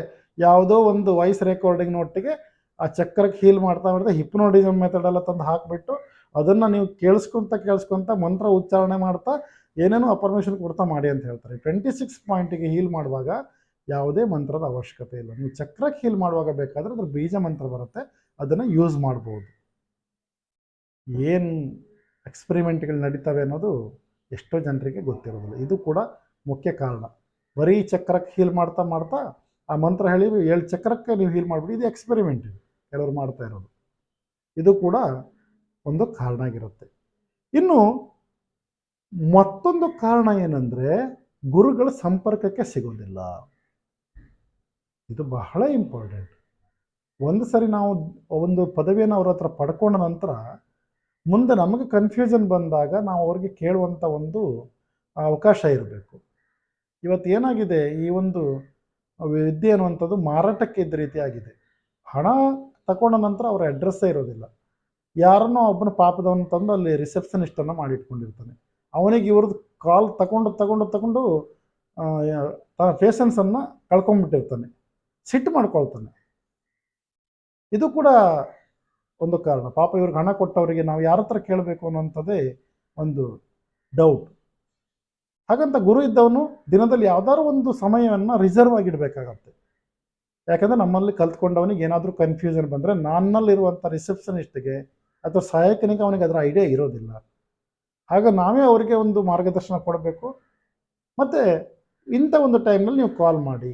ಯಾವುದೋ ಒಂದು ವಾಯ್ಸ್ ರೆಕಾರ್ಡಿಂಗ್ ಒಟ್ಟಿಗೆ ಆ ಚಕ್ರಕ್ಕೆ ಹೀಲ್ ಮಾಡ್ತಾ ಮಾಡ್ತಾ ಹಿಪ್ನೋಡಿಸಮ್ ಮೆಥಡ್ ಎಲ್ಲ ತಂದು ಹಾಕಿಬಿಟ್ಟು ಅದನ್ನು ನೀವು ಕೇಳಿಸ್ಕೊಂತ ಕೇಳಿಸ್ಕೊಂತ ಮಂತ್ರ ಉಚ್ಚಾರಣೆ ಮಾಡ್ತಾ ಏನೇನೋ ಅಪರ್ಮಿಷನ್ ಕೊಡ್ತಾ ಮಾಡಿ ಅಂತ ಹೇಳ್ತಾರೆ. ಟ್ವೆಂಟಿ ಸಿಕ್ಸ್ ಪಾಯಿಂಟಿಗೆ ಹೀಲ್ ಮಾಡುವಾಗ ಯಾವುದೇ ಮಂತ್ರದ ಅವಶ್ಯಕತೆ ಇಲ್ಲ. ನೀವು ಚಕ್ರಕ್ಕೆ ಹೀಲ್ ಮಾಡುವಾಗ ಬೇಕಾದರೆ ಅದ್ರ ಬೀಜ ಮಂತ್ರ ಬರುತ್ತೆ. ಅದನ್ನು ಯೂಸ್ ಮಾಡ್ಬೋದು. ಏನು ಎಕ್ಸ್ಪೆರಿಮೆಂಟ್ಗಳು ನಡೀತವೆ ಅನ್ನೋದು ಎಷ್ಟೋ ಜನರಿಗೆ ಗೊತ್ತಿರೋದಿಲ್ಲ. ಇದು ಕೂಡ ಮುಖ್ಯ ಕಾರಣ. ಬರೀ ಚಕ್ರಕ್ಕೆ ಹೀಲ್ ಮಾಡ್ತಾ ಮಾಡ್ತಾ ಆ ಮಂತ್ರ ಹೇಳಿ ಏಳು ಚಕ್ರಕ್ಕೆ ನೀವು ಹೀಲ್ ಮಾಡಿಬಿಡಿ, ಇದು ಎಕ್ಸ್ಪೆರಿಮೆಂಟ್ ಕೆಲವರು ಮಾಡ್ತಾ ಇರೋದು. ಇದು ಕೂಡ ಒಂದು ಕಾರಣ ಆಗಿರುತ್ತೆ. ಇನ್ನು ಮತ್ತೊಂದು ಕಾರಣ ಏನಂದರೆ ಗುರುಗಳ ಸಂಪರ್ಕಕ್ಕೆ ಸಿಗೋದಿಲ್ಲ. ಇದು ಬಹಳ ಇಂಪಾರ್ಟೆಂಟ್ ಒಂದು ಸರಿ ನಾವು ಒಂದು ಪದವಿಯನ್ನು ಅವ್ರ ಹತ್ರ ಪಡ್ಕೊಂಡ ನಂತರ ಮುಂದೆ ನಮಗೆ ಕನ್ಫ್ಯೂಷನ್ ಬಂದಾಗ ನಾವು ಅವ್ರಿಗೆ ಕೇಳುವಂಥ ಒಂದು ಅವಕಾಶ ಇರಬೇಕು. ಇವತ್ತು ಏನಾಗಿದೆ? ಈ ಒಂದು ವಿದ್ಯೆ ಅನ್ನುವಂಥದ್ದು ಮಾರಾಟಕ್ಕೆ ಇದ್ದ ರೀತಿಯಾಗಿದೆ. ಹಣ ತಗೊಂಡ ನಂತರ ಅವರ ಅಡ್ರೆಸ್ಸೇ ಇರೋದಿಲ್ಲ. ಯಾರನ್ನೋ ಒಬ್ಬನ ಪಾಪದವನ್ನ ತಂದು ಅಲ್ಲಿ ರಿಸೆಪ್ಷನಿಸ್ಟನ್ನು ಮಾಡಿಟ್ಕೊಂಡಿರ್ತಾನೆ ಅವನಿಗೆ ಇವ್ರದ್ದು ಕಾಲ್ ತಗೊಂಡು ತಗೊಂಡು ತಗೊಂಡು ತನ್ನ ಪೇಷನ್ಸನ್ನು ಕಳ್ಕೊಂಡ್ಬಿಟ್ಟಿರ್ತಾನೆ. ಸಿಟ್ಟು ಮಾಡ್ಕೊಳ್ತಾನೆ. ಇದು ಕೂಡ ಒಂದು ಕಾರಣ. ಪಾಪ ಇವ್ರಿಗೆ ಹಣ ಕೊಟ್ಟವರಿಗೆ ನಾವು ಯಾರ ಹತ್ರ ಕೇಳಬೇಕು ಅನ್ನೋಂಥದ್ದೇ ಒಂದು ಡೌಟ್ ಹಾಗಂತ ಗುರು ಇದ್ದವನು ದಿನದಲ್ಲಿ ಯಾವ್ದಾದ್ರು ಒಂದು ಸಮಯವನ್ನು ರಿಸರ್ವ್ ಆಗಿಡಬೇಕಾಗತ್ತೆ ಯಾಕಂದರೆ ನಮ್ಮಲ್ಲಿ ಕಲ್ತ್ಕೊಂಡವನಿಗೆ ಏನಾದರೂ ಕನ್ಫ್ಯೂಷನ್ ಬಂದರೆ ನನ್ನಲ್ಲಿರುವಂಥ ರಿಸೆಪ್ಷನಿಸ್ಟ್ಗೆ ಅಥವಾ ಸಹಾಯಕನಿಗೆ ಅವನಿಗೆ ಅದರ ಐಡಿಯಾ ಇರೋದಿಲ್ಲ. ಆಗ ನಾವೇ ಅವರಿಗೆ ಒಂದು ಮಾರ್ಗದರ್ಶನ ಕೊಡಬೇಕು. ಮತ್ತು ಇಂಥ ಒಂದು ಟೈಮ್ನಲ್ಲಿ ನೀವು ಕಾಲ್ ಮಾಡಿ.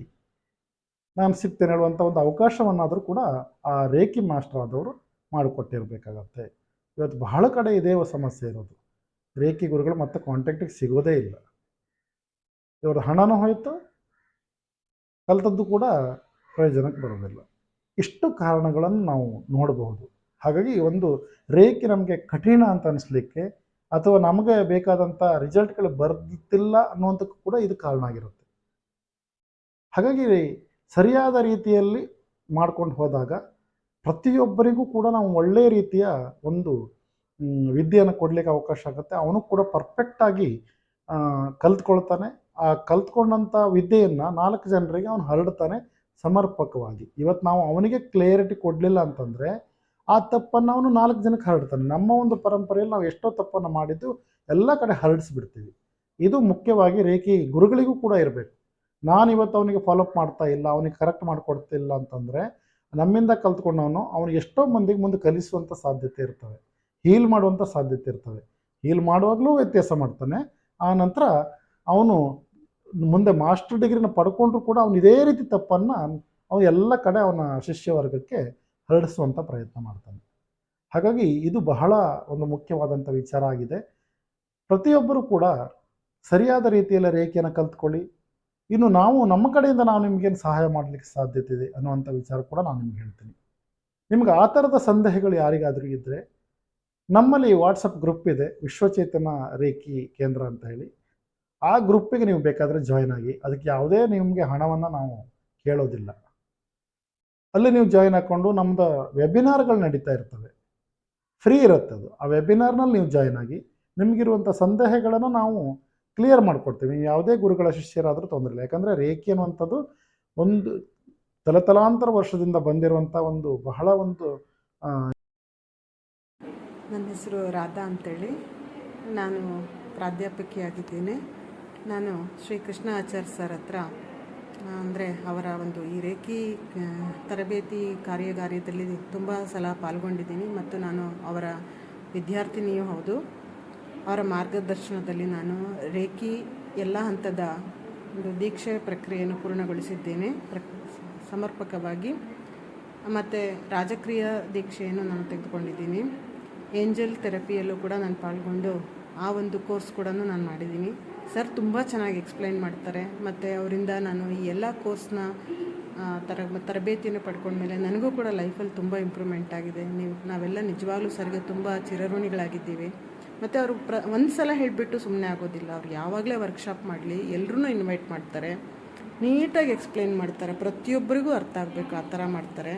ನಾನು ಸಿಗ್ತೇನೆ ಹೇಳುವಂಥ ಒಂದು ಅವಕಾಶವನ್ನಾದರೂ ಕೂಡ ಆ ರೇಖಿ ಮಾಸ್ಟರ್ ಆದವರು ಮಾಡಿಕೊಟ್ಟಿರಬೇಕಾಗತ್ತೆ. ಇವತ್ತು ಬಹಳ ಕಡೆ ಇದೇ ಸಮಸ್ಯೆ ಇರೋದು. ರೇಖಿ ಗುರುಗಳು ಮತ್ತೆ ಕಾಂಟ್ಯಾಕ್ಟಿಗೆ ಸಿಗೋದೇ ಇಲ್ಲ. ಇವ್ರ ಹಣನೂ ಹೋಯಿತು, ಕಲಿತದ್ದು ಕೂಡ ಪ್ರಯೋಜನಕ್ಕೆ ಬರೋದಿಲ್ಲ. ಇಷ್ಟು ಕಾರಣಗಳನ್ನು ನಾವು ನೋಡಬಹುದು. ಹಾಗಾಗಿ ಒಂದು ರೇಖೆ ನಮಗೆ ಕಠಿಣ ಅಂತ ಅನಿಸ್ಲಿಕ್ಕೆ ಅಥವಾ ನಮಗೆ ಬೇಕಾದಂಥ ರಿಸಲ್ಟ್ಗಳು ಬರ್ತಿಲ್ಲ ಅನ್ನುವಂಥಕ್ಕೂ ಕೂಡ ಇದು ಕಾರಣ ಆಗಿರುತ್ತೆ. ಹಾಗಾಗಿ ಸರಿಯಾದ ರೀತಿಯಲ್ಲಿ ಮಾಡ್ಕೊಂಡು ಹೋದಾಗ ಪ್ರತಿಯೊಬ್ಬರಿಗೂ ಕೂಡ ನಾವು ಒಳ್ಳೆಯ ರೀತಿಯ ಒಂದು ವಿದ್ಯೆಯನ್ನು ಕೊಡಲಿಕ್ಕೆ ಅವಕಾಶ ಆಗುತ್ತೆ. ಅವನು ಕೂಡ ಪರ್ಫೆಕ್ಟಾಗಿ ಕಲ್ತ್ಕೊಳ್ತಾನೆ. ಆ ಕಲ್ತ್ಕೊಂಡಂಥ ವಿದ್ಯೆಯನ್ನು ನಾಲ್ಕು ಜನರಿಗೆ ಅವನು ಹರಡ್ತಾನೆ ಸಮರ್ಪಕವಾಗಿ. ಇವತ್ತು ನಾವು ಅವನಿಗೆ ಕ್ಲಿಯರಿಟಿ ಕೊಡಲಿಲ್ಲ ಅಂತಂದರೆ, ಆ ತಪ್ಪನ್ನು ಅವನು ನಾಲ್ಕು ಜನಕ್ಕೆ ಹರಡ್ತಾನೆ. ನಮ್ಮ ಒಂದು ಪರಂಪರೆಯಲ್ಲಿ ನಾವು ಎಷ್ಟೋ ತಪ್ಪನ್ನು ಮಾಡಿದ್ದು ಎಲ್ಲ ಕಡೆ ಹರಡಿಸ್ಬಿಡ್ತೀವಿ. ಇದು ಮುಖ್ಯವಾಗಿ ರೇಖಿ ಗುರುಗಳಿಗೂ ಕೂಡ ಇರಬೇಕು. ನಾನು ಇವತ್ತು ಅವನಿಗೆ ಫಾಲೋಅಪ್ ಮಾಡ್ತಾ ಇಲ್ಲ, ಅವನಿಗೆ ಕರೆಕ್ಟ್ ಮಾಡಿಕೊಡ್ತಿಲ್ಲ ಅಂತಂದರೆ ನಮ್ಮಿಂದ ಕಲ್ತ್ಕೊಂಡವನು ಅವನು ಎಷ್ಟೋ ಮಂದಿಗೆ ಮುಂದೆ ಕಲಿಸುವಂಥ ಸಾಧ್ಯತೆ ಇರ್ತವೆ. ಹೀಲ್ ಮಾಡುವಂಥ ಸಾಧ್ಯತೆ ಇರ್ತವೆ. ಹೀಲ್ ಮಾಡುವಾಗಲೂ ವ್ಯತ್ಯಾಸ ಮಾಡ್ತಾನೆ. ಆ ನಂತರ ಅವನು ಮುಂದೆ ಮಾಸ್ಟರ್ ಡಿಗ್ರಿನ ಪಡ್ಕೊಂಡ್ರು ಕೂಡ ಅವನು ಇದೇ ರೀತಿ ತಪ್ಪನ್ನು ಅವನು ಎಲ್ಲ ಕಡೆ ಅವನ ಶಿಷ್ಯ ವರ್ಗಕ್ಕೆ ಹರಡಿಸುವಂಥ ಪ್ರಯತ್ನ ಮಾಡ್ತಾನೆ. ಹಾಗಾಗಿ ಇದು ಬಹಳ ಒಂದು ಮುಖ್ಯವಾದಂಥ ವಿಚಾರ ಆಗಿದೆ. ಪ್ರತಿಯೊಬ್ಬರೂ ಕೂಡ ಸರಿಯಾದ ರೀತಿಯಲ್ಲಿ ರೇಖೆಯನ್ನು ಕಲ್ತ್ಕೊಳ್ಳಿ. ಇನ್ನು ನಾವು ನಮ್ಮ ಕಡೆಯಿಂದ ನಾವು ನಿಮಗೇನು ಸಹಾಯ ಮಾಡಲಿಕ್ಕೆ ಸಾಧ್ಯತೆ ಇದೆ ಅನ್ನುವಂಥ ವಿಚಾರ ಕೂಡ ನಾನು ನಿಮ್ಗೆ ಹೇಳ್ತೀನಿ. ನಿಮ್ಗೆ ಆ ಥರದ ಸಂದೇಹಗಳು ಯಾರಿಗಾದರೂ ಇದ್ದರೆ ನಮ್ಮಲ್ಲಿ ವಾಟ್ಸಪ್ ಗ್ರೂಪ್ ಇದೆ, ವಿಶ್ವಚೇತನ ರೇಖಿ ಕೇಂದ್ರ ಅಂತ ಹೇಳಿ. ಆ ಗ್ರೂಪಿಗೆ ನೀವು ಬೇಕಾದರೆ ಜಾಯ್ನ್ ಆಗಿ, ಅದಕ್ಕೆ ಯಾವುದೇ ನಿಮಗೆ ಹಣವನ್ನು ನಾವು ಕೇಳೋದಿಲ್ಲ. ಅಲ್ಲಿ ನೀವು ಜಾಯ್ನ್ ಹಾಕ್ಕೊಂಡು ನಮ್ಮದು ವೆಬಿನಾರ್ಗಳು ನಡೀತಾ ಇರ್ತವೆ. ಫ್ರೀ ಇರುತ್ತೆ ಅದು ಆ ವೆಬಿನಾರ್ನಲ್ಲಿ ನೀವು ಜಾಯ್ನ್ ಆಗಿ ನಿಮಗಿರುವಂಥ ಸಂದೇಹಗಳನ್ನು ನಾವು ಕ್ಲಿಯರ್ ಮಾಡಿಕೊಡ್ತೀವಿ. ಯಾವುದೇ ಗುರುಗಳ ಶಿಷ್ಯರಾದರೂ ತೊಂದರೆ ಇಲ್ಲ. ಯಾಕಂದರೆ ರೇಖೆ ಅನ್ನುವಂಥದ್ದು ಒಂದು ತಲತಲಾಂತರ ವರ್ಷದಿಂದ ಬಂದಿರುವಂಥ ಒಂದು ಬಹಳ ಒಂದು ನನ್ನ ಹೆಸರು ರಾಧಾ ಅಂತೇಳಿ. ನಾನು ಪ್ರಾಧ್ಯಾಪಕಿಯಾಗಿದ್ದೇನೆ. ನಾನು ಶ್ರೀ ಕೃಷ್ಣ ಆಚಾರ್ಯ ಸರ್ ಹತ್ರ ಅಂದರೆ ಅವರ ಒಂದು ಈ ರೇಖಿ ತರಬೇತಿ ಕಾರ್ಯಗಾರ್ಯದಲ್ಲಿ ತುಂಬ ಸಲ ಪಾಲ್ಗೊಂಡಿದ್ದೀನಿ. ಮತ್ತು ನಾನು ಅವರ ವಿದ್ಯಾರ್ಥಿನಿಯೂ ಹೌದು. ಅವರ ಮಾರ್ಗದರ್ಶನದಲ್ಲಿ ನಾನು ರೇಖಿ ಎಲ್ಲ ಹಂತದ ಒಂದು ದೀಕ್ಷೆ ಪ್ರಕ್ರಿಯೆಯನ್ನು ಪೂರ್ಣಗೊಳಿಸಿದ್ದೇನೆ. ಪ್ರ ಸಮರ್ಪಕವಾಗಿ. ಮತ್ತು ರಾಜಕ್ರಿಯ ದೀಕ್ಷೆಯನ್ನು ನಾನು ತೆಗೆದುಕೊಂಡಿದ್ದೀನಿ. ಏಂಜಲ್ ಥೆರಪಿಯಲ್ಲೂ ಕೂಡ ನಾನು ಪಾಲ್ಗೊಂಡು ಆ ಒಂದು ಕೋರ್ಸ್ ಕೂಡ ನಾನು ಮಾಡಿದ್ದೀನಿ. ಸರ್ ತುಂಬ ಚೆನ್ನಾಗಿ ಎಕ್ಸ್ಪ್ಲೈನ್ ಮಾಡ್ತಾರೆ. ಮತ್ತು ಅವರಿಂದ ನಾನು ಈ ಎಲ್ಲ ಕೋರ್ಸ್ನ ತರ ತರಬೇತಿಯನ್ನು ಪಡ್ಕೊಂಡ್ಮೇಲೆ ನನಗೂ ಕೂಡ ಲೈಫಲ್ಲಿ ತುಂಬ ಇಂಪ್ರೂವ್ಮೆಂಟ್ ಆಗಿದೆ. ನೀವು, ನಾವೆಲ್ಲ ನಿಜವಾಗ್ಲೂ ಸರ್ಗೆ ತುಂಬ ಚಿರಋಣಿಗಳಾಗಿದ್ದೀವಿ. ಮತ್ತು ಅವರು ಪ್ರ ಒಂದು ಸಲ ಹೇಳಿಬಿಟ್ಟು ಸುಮ್ಮನೆ ಆಗೋದಿಲ್ಲ. ಅವ್ರು ಯಾವಾಗಲೇ ವರ್ಕ್ಶಾಪ್ ಮಾಡಲಿ ಎಲ್ಲರೂ ಇನ್ವೈಟ್ ಮಾಡ್ತಾರೆ. ನೀಟಾಗಿ ಎಕ್ಸ್ಪ್ಲೈನ್ ಮಾಡ್ತಾರೆ. ಪ್ರತಿಯೊಬ್ಬರಿಗೂ ಅರ್ಥ ಆಗಬೇಕು ಆ ಥರ ಮಾಡ್ತಾರೆ.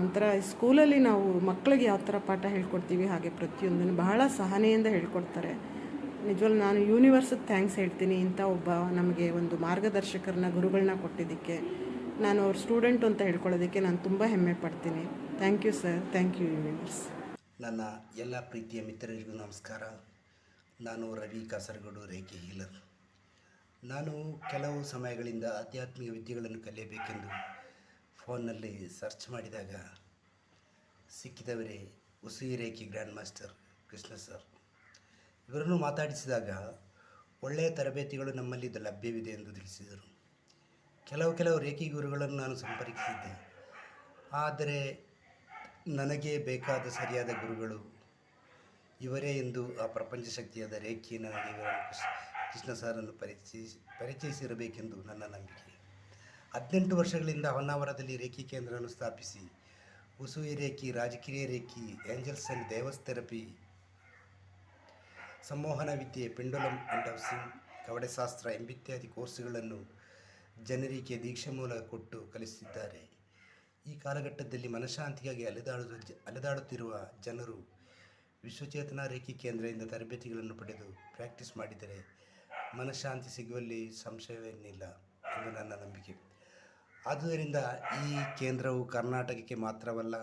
ಒಂಥರ ಸ್ಕೂಲಲ್ಲಿ ನಾವು ಮಕ್ಕಳಿಗೆ ಯಾವ ಥರ ಪಾಠ ಹೇಳ್ಕೊಡ್ತೀವಿ ಹಾಗೆ ಪ್ರತಿಯೊಂದನ್ನು ಬಹಳ ಸಹನೆಯಿಂದ ಹೇಳ್ಕೊಡ್ತಾರೆ. ನಿಜವಾಗ್ಲೂ ನಾನು ಯೂನಿವರ್ಸಿಗೆ ಥ್ಯಾಂಕ್ಸ್ ಹೇಳ್ತೀನಿ. ಇಂಥ ಒಬ್ಬ ನಮಗೆ ಒಂದು ಮಾರ್ಗದರ್ಶಕರನ್ನ ಗುರುಗಳನ್ನ ಕೊಟ್ಟಿದ್ದಕ್ಕೆ. ನಾನು ಅವ್ರ ಸ್ಟೂಡೆಂಟ್ ಅಂತ ಹೇಳ್ಕೊಳ್ಳೋದಕ್ಕೆ ನಾನು ತುಂಬ ಹೆಮ್ಮೆ ಪಡ್ತೀನಿ. Thank you sir thank you universe ನನ್ನ ಎಲ್ಲ ಪ್ರೀತಿಯ ಮಿತ್ರರಿಗೂ ನಮಸ್ಕಾರ. ನಾನು ರವಿ ಕಾಸರಗೋಡು, ರೇಖೆ ಹೀಲರ್. ನಾನು ಕೆಲವು ಸಮಯಗಳಿಂದ ಆಧ್ಯಾತ್ಮಿಕ ವಿದ್ಯೆಗಳನ್ನು ಕಲಿಯಬೇಕೆಂದು ಫೋನ್ನಲ್ಲಿ ಸರ್ಚ್ ಮಾಡಿದಾಗ ಸಿಕ್ಕಿದವರೇ ಉಸುಯಿ ರೇಖೆ ಗ್ರ್ಯಾಂಡ್ ಮಾಸ್ಟರ್ ಕೃಷ್ಣ ಸರ್. ಇವರನ್ನು ಮಾತಾಡಿಸಿದಾಗ ಒಳ್ಳೆಯ ತರಬೇತಿಗಳು ನಮ್ಮಲ್ಲಿ ಇದು ಲಭ್ಯವಿದೆ ಎಂದು ತಿಳಿಸಿದರು. ಕೆಲವು ಕೆಲವು ರೇಖಿ ಗುರುಗಳನ್ನು ನಾನು ಸಂಪರ್ಕಿಸಿದ್ದೆ. ಆದರೆ ನನಗೆ ಬೇಕಾದ ಸರಿಯಾದ ಗುರುಗಳು ಇವರೇ ಎಂದು ಆ ಪ್ರಪಂಚ ಶಕ್ತಿಯಾದ ರೇಖೆಯನ್ನು ನನಗೆ ಕೃಷ್ಣ ಸಾರನ್ನು ಪರಿಚಯಿಸಿ ಪರಿಚಯಿಸಿರಬೇಕೆಂದು ನನ್ನ ನಂಬಿಕೆ. ಹದಿನೆಂಟು ವರ್ಷಗಳಿಂದ ಹೊನ್ನಾವರದಲ್ಲಿ ರೇಖಿ ಕೇಂದ್ರವನ್ನು ಸ್ಥಾಪಿಸಿ, ಉಸುವೆ ರೇಖಿ, ರಾಜಕೀಯ reiki, angels and devas therapy, ಸಂಮೋಹನ ವಿದ್ಯೆ, ಪೆಂಡುಲಮ್ ಅಂಡ್ ಹೌಸಿಂಗ್ ಕವಡೆಶಾಸ್ತ್ರ ಎಂಬಿತ್ಯಾದಿ ಕೋರ್ಸುಗಳನ್ನು ಜನರಿಗೆ ದೀಕ್ಷೆ ಮೂಲಕ ಕೊಟ್ಟು ಕಲಿಸುತ್ತಿದ್ದಾರೆ. ಈ ಕಾಲಘಟ್ಟದಲ್ಲಿ ಮನಃಶಾಂತಿಗಾಗಿ ಅಲೆದಾಡುವ ಜ, ಅಲೆದಾಡುತ್ತಿರುವ ಜನರು ವಿಶ್ವಚೇತನ ರೇಖಿ ಕೇಂದ್ರದಿಂದ ತರಬೇತಿಗಳನ್ನು ಪಡೆದು ಪ್ರಾಕ್ಟೀಸ್ ಮಾಡಿದರೆ ಮನಃಶಾಂತಿ ಸಿಗುವಲ್ಲಿ ಸಂಶಯವೇನಿಲ್ಲ ಎಂದು ನನ್ನ ನಂಬಿಕೆ. ಆದುದರಿಂದ ಈ ಕೇಂದ್ರವು ಕರ್ನಾಟಕಕ್ಕೆ ಮಾತ್ರವಲ್ಲ,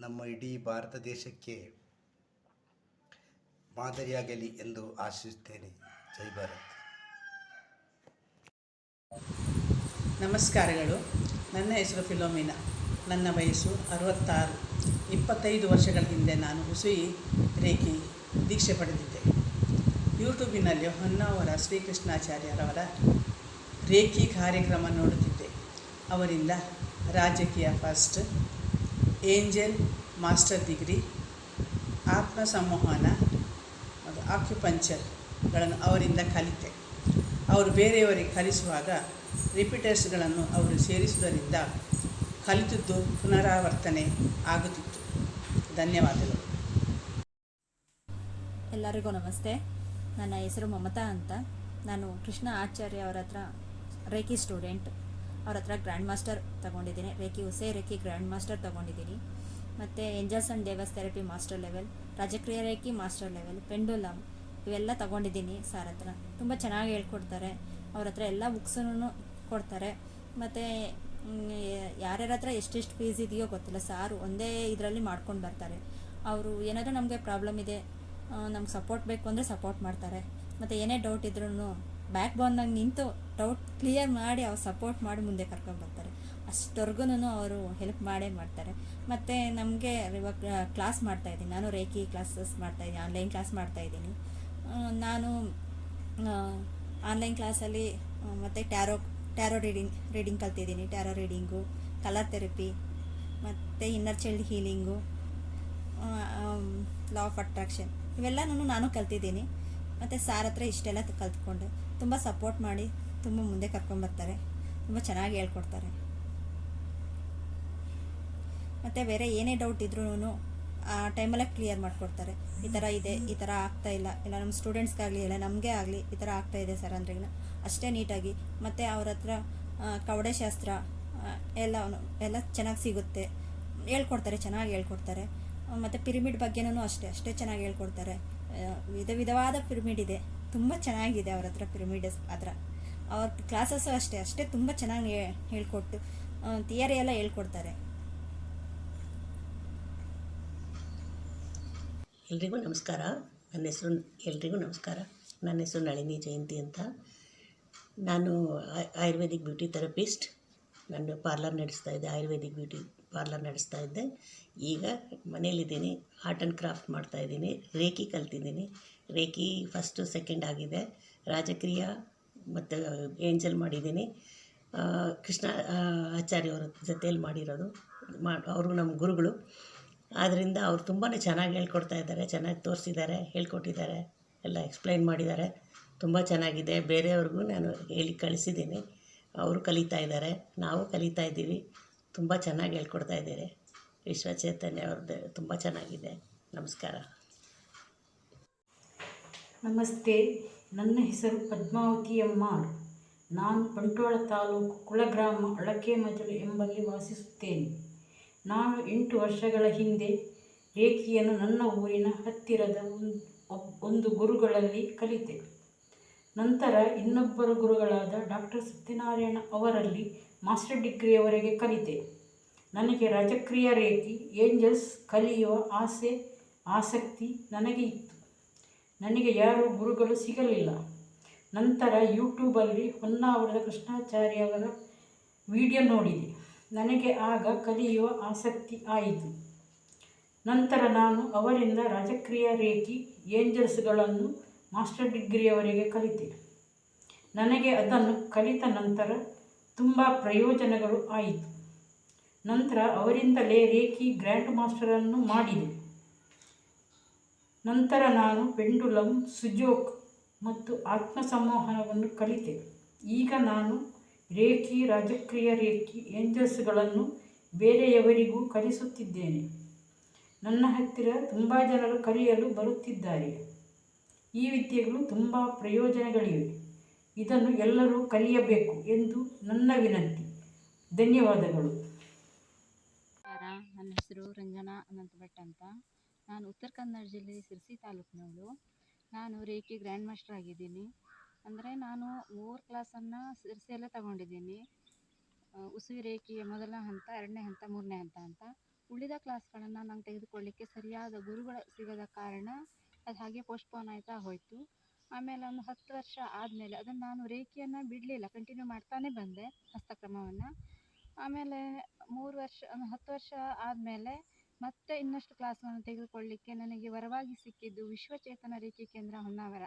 ನಮ್ಮ ಇಡೀ ಭಾರತ ದೇಶಕ್ಕೆ ಮಾದರಿಯಾಗಲಿ ಎಂದು ಆಶಿಸುತ್ತೇನೆ. ಜೈ ಭಾರತ್. ನಮಸ್ಕಾರಗಳು. ನನ್ನ ಹೆಸರು ಫಿಲೋಮಿನಾ. ನನ್ನ ವಯಸ್ಸು ಅರವತ್ತಾರು, ಇಪ್ಪತ್ತೈದು ವರ್ಷಗಳ ಹಿಂದೆ ನಾನು ಹುಸುಯಿ ರೇಖಿ ದೀಕ್ಷೆ ಪಡೆದಿದ್ದೆ. ಯೂಟ್ಯೂಬಿನಲ್ಲಿ ಹೊನ್ನಾವರ ಶ್ರೀಕೃಷ್ಣಾಚಾರ್ಯರವರ ರೇಖಿ ಕಾರ್ಯಕ್ರಮ ನೋಡುತ್ತಿದ್ದೆ. ಅವರಿಂದ ರಾಜಕೀಯ ಫಸ್ಟ್, ಏಂಜಲ್, ಮಾಸ್ಟರ್ ಡಿಗ್ರಿ ಆತ್ಮ ಸಂವಹನ ಮತ್ತು ಆಕ್ಯುಪಂಚರ್ಗಳನ್ನು ಅವರಿಂದ ಕಲಿತೆ. ಅವರು ಬೇರೆಯವರಿಗೆ ಕಲಿಸುವಾಗ ರಿಪೀಟರ್ಸ್ಗಳನ್ನು ಅವರು ಸೇರಿಸುವುದರಿಂದ ಕಲಿತದ್ದು ಪುನರಾವರ್ತನೆ ಆಗುತ್ತಿತ್ತು. ಧನ್ಯವಾದಗಳು. ಎಲ್ಲರಿಗೂ ನಮಸ್ತೆ. ನನ್ನ ಹೆಸರು ಮಮತಾ ಅಂತ. ನಾನು ಕೃಷ್ಣ ಆಚಾರ್ಯ ಅವರ ಹತ್ರ ರೇಖಿ ಸ್ಟೂಡೆಂಟ್. ಅವ್ರ ಹತ್ರ ಗ್ರ್ಯಾಂಡ್ ಮಾಸ್ಟರ್ ತಗೊಂಡಿದ್ದೀನಿ. Reiki Usui reiki grand master ತಗೊಂಡಿದ್ದೀನಿ. ಮತ್ತು and devas therapy master level, ರಾಜಕ್ರಿಯ reiki master level, pendulum ಇವೆಲ್ಲ ತಗೊಂಡಿದ್ದೀನಿ ಸಾರ್ ಹತ್ರ. ತುಂಬ ಚೆನ್ನಾಗಿ ಹೇಳ್ಕೊಡ್ತಾರೆ. ಅವ್ರ ಹತ್ರ ಎಲ್ಲ ಬುಕ್ಸನ್ನು ಕೊಡ್ತಾರೆ. ಮತ್ತು ಯಾರ್ಯಾರ ಹತ್ರ ಎಷ್ಟೆಷ್ಟು ಫೀಸ್ ಇದೆಯೋ ಗೊತ್ತಿಲ್ಲ. ಸಾರು ಒಂದೇ ಇದರಲ್ಲಿ ಮಾಡ್ಕೊಂಡು ಬರ್ತಾರೆ. ಅವರು ಏನಾದರೂ ನಮಗೆ ಪ್ರಾಬ್ಲಮ್ ಇದೆ ನಮ್ಗೆ ಸಪೋರ್ಟ್ ಬೇಕು ಅಂದರೆ ಸಪೋರ್ಟ್ ಮಾಡ್ತಾರೆ. ಮತ್ತು ಏನೇ ಡೌಟ್ ಇದ್ರೂ ಬ್ಯಾಕ್ ಬೋನ್ನಾಗ ನಿಂತು ಡೌಟ್ ಕ್ಲಿಯರ್ ಮಾಡಿ ಅವ್ರು ಸಪೋರ್ಟ್ ಮಾಡಿ ಮುಂದೆ ಕರ್ಕೊಂಡು ಬರ್ತಾರೆ. ಅಷ್ಟವರೆಗೂ ಅವರು ಹೆಲ್ಪ್ ಮಾಡೇ ಮಾಡ್ತಾರೆ. ಮತ್ತು ನಮಗೆ ಇವಾಗ ಕ್ಲಾಸ್ ಮಾಡ್ತಾಯಿದ್ದೀನಿ ನಾನು ರೇಖಿ ಕ್ಲಾಸಸ್ ಮಾಡ್ತಾಯಿದ್ದೀನಿ ಆನ್ಲೈನ್ ಕ್ಲಾಸ್ ಮಾಡ್ತಾಯಿದ್ದೀನಿ ನಾನು ಆನ್ಲೈನ್ ಕ್ಲಾಸಲ್ಲಿ ಮತ್ತು ಟ್ಯಾರೋ ಟ್ಯಾರೋ ರೀಡಿಂಗ್ ರೀಡಿಂಗ್ ಕಲ್ತಿದ್ದೀನಿ. ಟ್ಯಾರೋ ರೀಡಿಂಗು ಕಲರ್ ಥೆರಪಿ ಮತ್ತು inner child healing law of attraction ಇವೆಲ್ಲನೂ ನಾನು ಕಲ್ತಿದ್ದೀನಿ. ಮತ್ತು ಸಾರ್ ಹತ್ರ ಇಷ್ಟೆಲ್ಲ ಕಲ್ತ್ಕೊಂಡು. ತುಂಬ ಸಪೋರ್ಟ್ ಮಾಡಿ, ತುಂಬ ಮುಂದೆ ಕರ್ಕೊಂಬರ್ತಾರೆ ತುಂಬ ಚೆನ್ನಾಗಿ ಹೇಳ್ಕೊಡ್ತಾರೆ. ಮತ್ತು ಬೇರೆ ಏನೇ ಡೌಟ್ ಇದ್ರೂ ಆ ಟೈಮಲ್ಲೇ ಕ್ಲಿಯರ್ ಮಾಡಿಕೊಡ್ತಾರೆ. ಈ ಥರ ಇದೆ, ಈ ಥರ ಆಗ್ತಾ ಇಲ್ಲ. ಇಲ್ಲ ನಮ್ಮ ಸ್ಟೂಡೆಂಟ್ಸ್ಗಾಗಲಿ ಇಲ್ಲ ನಮಗೆ ಆಗಲಿ ಈ ಥರ ಆಗ್ತಾ ಇದೆ ಸರ್ ಅಂದ್ರೆ ಅಷ್ಟೇ ನೀಟಾಗಿ. ಮತ್ತು ಅವ್ರ ಹತ್ರ ಕವಡೆ ಶಾಸ್ತ್ರ ಎಲ್ಲ ಎಲ್ಲ ಚೆನ್ನಾಗಿ ಸಿಗುತ್ತೆ. ಹೇಳ್ಕೊಡ್ತಾರೆ, ಚೆನ್ನಾಗಿ ಹೇಳ್ಕೊಡ್ತಾರೆ. ಮತ್ತು ಪಿರಿಮಿಡ್ ಬಗ್ಗೆನೂ ಅಷ್ಟೇ ಅಷ್ಟೇ ಚೆನ್ನಾಗಿ ಹೇಳ್ಕೊಡ್ತಾರೆ. ವಿಧ ವಿಧವಾದ ಪಿರಿಮಿಡ್ ಇದೆ. ತುಂಬ ಚೆನ್ನಾಗಿದೆ ಅವ್ರ ಹತ್ರ ಪಿರಮಿಡಸ್ ಹತ್ರ. ಅವ್ರ ಕ್ಲಾಸಸ್ಸು ಅಷ್ಟೇ ಅಷ್ಟೇ ತುಂಬ ಚೆನ್ನಾಗಿ ಹೇಳ್ಕೊಟ್ಟು ಥಿಯರಿ ಎಲ್ಲ ಹೇಳ್ಕೊಡ್ತಾರೆ. ಎಲ್ರಿಗೂ ನಮಸ್ಕಾರ. ನನ್ನ ಹೆಸರು ಎಲ್ರಿಗೂ ನಮಸ್ಕಾರ. ನನ್ನ ಹೆಸರು ನಳಿನಿ ಜಯಂತಿ ಅಂತ. ನಾನು ಆಯ್- ಆಯುರ್ವೇದಿಕ್ ಬ್ಯೂಟಿ ಥೆರಪಿಸ್ಟ್. ನಾನು ಪಾರ್ಲರ್ ನಡೆಸ್ತಾ ಇದ್ದೆ, ಆಯುರ್ವೇದಿಕ್ ಬ್ಯೂಟಿ ಪಾರ್ಲರ್ ನಡೆಸ್ತಾ ಇದ್ದೆ. ಈಗ ಮನೇಲಿದ್ದೀನಿ ಆರ್ಟ್ ಆ್ಯಂಡ್ ಕ್ರಾಫ್ಟ್ ಮಾಡ್ತಾ ಇದ್ದೀನಿ, ರೇಖಿ ಕಲ್ತಿದ್ದೀನಿ. ರೇಖಿ ಫಸ್ಟು ಸೆಕೆಂಡ್ ಆಗಿದೆ. ರಾಜಕ್ರಿಯ ಮತ್ತು ಏಂಜಲ್ ಮಾಡಿದ್ದೀನಿ. ಕೃಷ್ಣ ಆಚಾರ್ಯ ಜೊತೆಯಲ್ಲಿ ಮಾಡಿರೋದು. ಮಾ ಅವರು ನಮ್ಮ ಗುರುಗಳು. ಆದ್ದರಿಂದ ಅವ್ರು ತುಂಬಾ ಚೆನ್ನಾಗಿ ಹೇಳ್ಕೊಡ್ತಾ ಇದ್ದಾರೆ, ಚೆನ್ನಾಗಿ ತೋರಿಸಿದ್ದಾರೆ, ಹೇಳ್ಕೊಟ್ಟಿದ್ದಾರೆ, ಎಲ್ಲ ಎಕ್ಸ್ಪ್ಲೈನ್ ಮಾಡಿದ್ದಾರೆ. ತುಂಬ ಚೆನ್ನಾಗಿದೆ. ಬೇರೆಯವ್ರಿಗೂ ನಾನು ಹೇಳಿ ಕಳಿಸಿದ್ದೀನಿ. ಅವರು ಕಲಿತಾ ಇದ್ದಾರೆ. ನಾವು ಕಲಿತಾ ಇದ್ದೀವಿ. ತುಂಬ ಚೆನ್ನಾಗಿ ಹೇಳ್ಕೊಡ್ತಾ ಇದ್ದೀರಿ. ವಿಶ್ವ ಚೈತನ್ಯ ಅವ್ರದ್ದು ತುಂಬ ಚೆನ್ನಾಗಿದೆ. ನಮಸ್ಕಾರ. ನಮಸ್ತೆ. ನನ್ನ ಹೆಸರು ಪದ್ಮಾವತಿ ಅಮ್ಮ ನಾನು ಪಂಟೋಳ ತಾಲೂಕು ಕುಳಗ್ರಾಮ ಅಳಕೆ ಮಜಲು ಎಂಬಲ್ಲಿ ವಾಸಿಸುತ್ತೇನೆ. ನಾನು ಎಂಟು ವರ್ಷಗಳ ಹಿಂದೆ ರೇಖಿಯನ್ನು ನನ್ನ ಊರಿನ ಹತ್ತಿರದ ಒಂದು ಗುರುಗಳಲ್ಲಿ ಕಲಿತೆ. ನಂತರ ಇನ್ನೊಬ್ಬರು ಗುರುಗಳಾದ ಡಾಕ್ಟರ್ ಸತ್ಯನಾರಾಯಣ ಅವರಲ್ಲಿ ಮಾಸ್ಟರ್ ಡಿಗ್ರಿಯವರೆಗೆ ಕಲಿತೆ. ನನಗೆ ರಾಜಕ್ರಿಯ ರೇಖಿ, ಏಂಜಲ್ಸ್ ಕಲಿಯುವ ಆಸೆ, ಆಸಕ್ತಿ ನನಗೆ ಇತ್ತು. ನನಗೆ ಯಾರೂ ಗುರುಗಳು ಸಿಗಲಿಲ್ಲ. ನಂತರ ಯೂಟ್ಯೂಬಲ್ಲಿ ಹೊನ್ನಾವರದ ಕೃಷ್ಣಾಚಾರ್ಯ ಅವರ ವಿಡಿಯೋ ನೋಡಿದೆ. ನನಗೆ ಆಗ ಕಲಿಯುವ ಆಸಕ್ತಿ ಆಯಿತು. ನಂತರ ನಾನು ಅವರಿಂದ ರಾಜಕ್ರಿಯ ರೇಖಿ ಏಂಜಲ್ಸ್ಗಳನ್ನು ಮಾಸ್ಟರ್ ಡಿಗ್ರಿಯವರೆಗೆ ಕಲಿತೆ. ನನಗೆ ಅದನ್ನು ಕಲಿತ ನಂತರ ತುಂಬ ಪ್ರಯೋಜನಗಳು ಆಯಿತು. ನಂತರ ಅವರಿಂದಲೇ ರೇಖಿ ಗ್ರ್ಯಾಂಡ್ ಮಾಸ್ಟರನ್ನು ಮಾಡಿದೆ. ನಂತರ ನಾನು ಪೆಂಡುಲಮ್ ಸುಜೋಕ್ ಮತ್ತು ಆತ್ಮ ಸಂಮೋಹನವನ್ನು ಕಲಿತೆ. ಈಗ ನಾನು ರೇಖಿ ರಾಜಕೀಯ ರೇಖಿ ಏಂಜಲ್ಸ್ಗಳನ್ನು ಬೇರೆಯವರಿಗೂ ಕಲಿಸುತ್ತಿದ್ದೇನೆ. ನನ್ನ ಹತ್ತಿರ ತುಂಬ ಜನರು ಕಲಿಯಲು ಬರುತ್ತಿದ್ದಾರೆ. ಈ ವಿದ್ಯೆಗಳು ತುಂಬ ಪ್ರಯೋಜನಗಳಿವೆ. ಇದನ್ನು ಎಲ್ಲರೂ ಕಲಿಯಬೇಕು ಎಂದು ನನ್ನ ವಿನಂತಿ. ಧನ್ಯವಾದಗಳು. ನನ್ನ ಹೆಸರು ರಂಜನಾ ಅನಂತ ಭಟ್ ಅಂತ. ನಾನು ಉತ್ತರ ಕನ್ನಡ ಜಿಲ್ಲೆ ಸಿರ್ಸಿ ತಾಲೂಕಿನವಳು. ನಾನು ರೇಖಿ ಗ್ರ್ಯಾಂಡ್ ಮಾಸ್ಟರ್ ಆಗಿದ್ದೀನಿ. ಅಂದರೆ ನಾನು ಮೂರು ಕ್ಲಾಸನ್ನು ಸಿರ್ಸಿಯಲ್ಲೇ ತಗೊಂಡಿದ್ದೀನಿ. ಉಸುವಿ ರೇಖೆಯ ಮೊದಲ ಹಂತ, ಎರಡನೇ ಹಂತ, ಮೂರನೇ ಹಂತ ಅಂತ. ಉಳಿದ ಕ್ಲಾಸ್ಗಳನ್ನು ನಾನು ತೆಗೆದುಕೊಳ್ಳಿಕ್ಕೆ ಸರಿಯಾದ ಗುರುಗಳು ಸಿಗದ ಕಾರಣ ಅದು ಹಾಗೆ ಪೋಸ್ಟ್ಪೋನ್ ಆಯ್ತಾ ಹೋಯಿತು. ಆಮೇಲೆ ಒಂದು ಹತ್ತು ವರ್ಷ ಆದಮೇಲೆ ಅದನ್ನು ನಾನು ರೇಖೆಯನ್ನು ಬಿಡಲಿಲ್ಲ ಕಂಟಿನ್ಯೂ ಮಾಡ್ತಾನೆ ಬಂದೆ ಹಸ್ತಕ್ರಮವನ್ನು. ಆಮೇಲೆ ಮೂರು ವರ್ಷ, ಒಂದು ಹತ್ತು ವರ್ಷ ಆದಮೇಲೆ ಮತ್ತೆ ಇನ್ನಷ್ಟು ಕ್ಲಾಸ್ಗಳನ್ನು ತೆಗೆದುಕೊಳ್ಳಿಕ್ಕೆ ನನಗೆ ವರವಾಗಿ ಸಿಕ್ಕಿದ್ದು ವಿಶ್ವಚೇತನ ರೇಖೆ ಕೇಂದ್ರ ಹೊನ್ನಾವರ.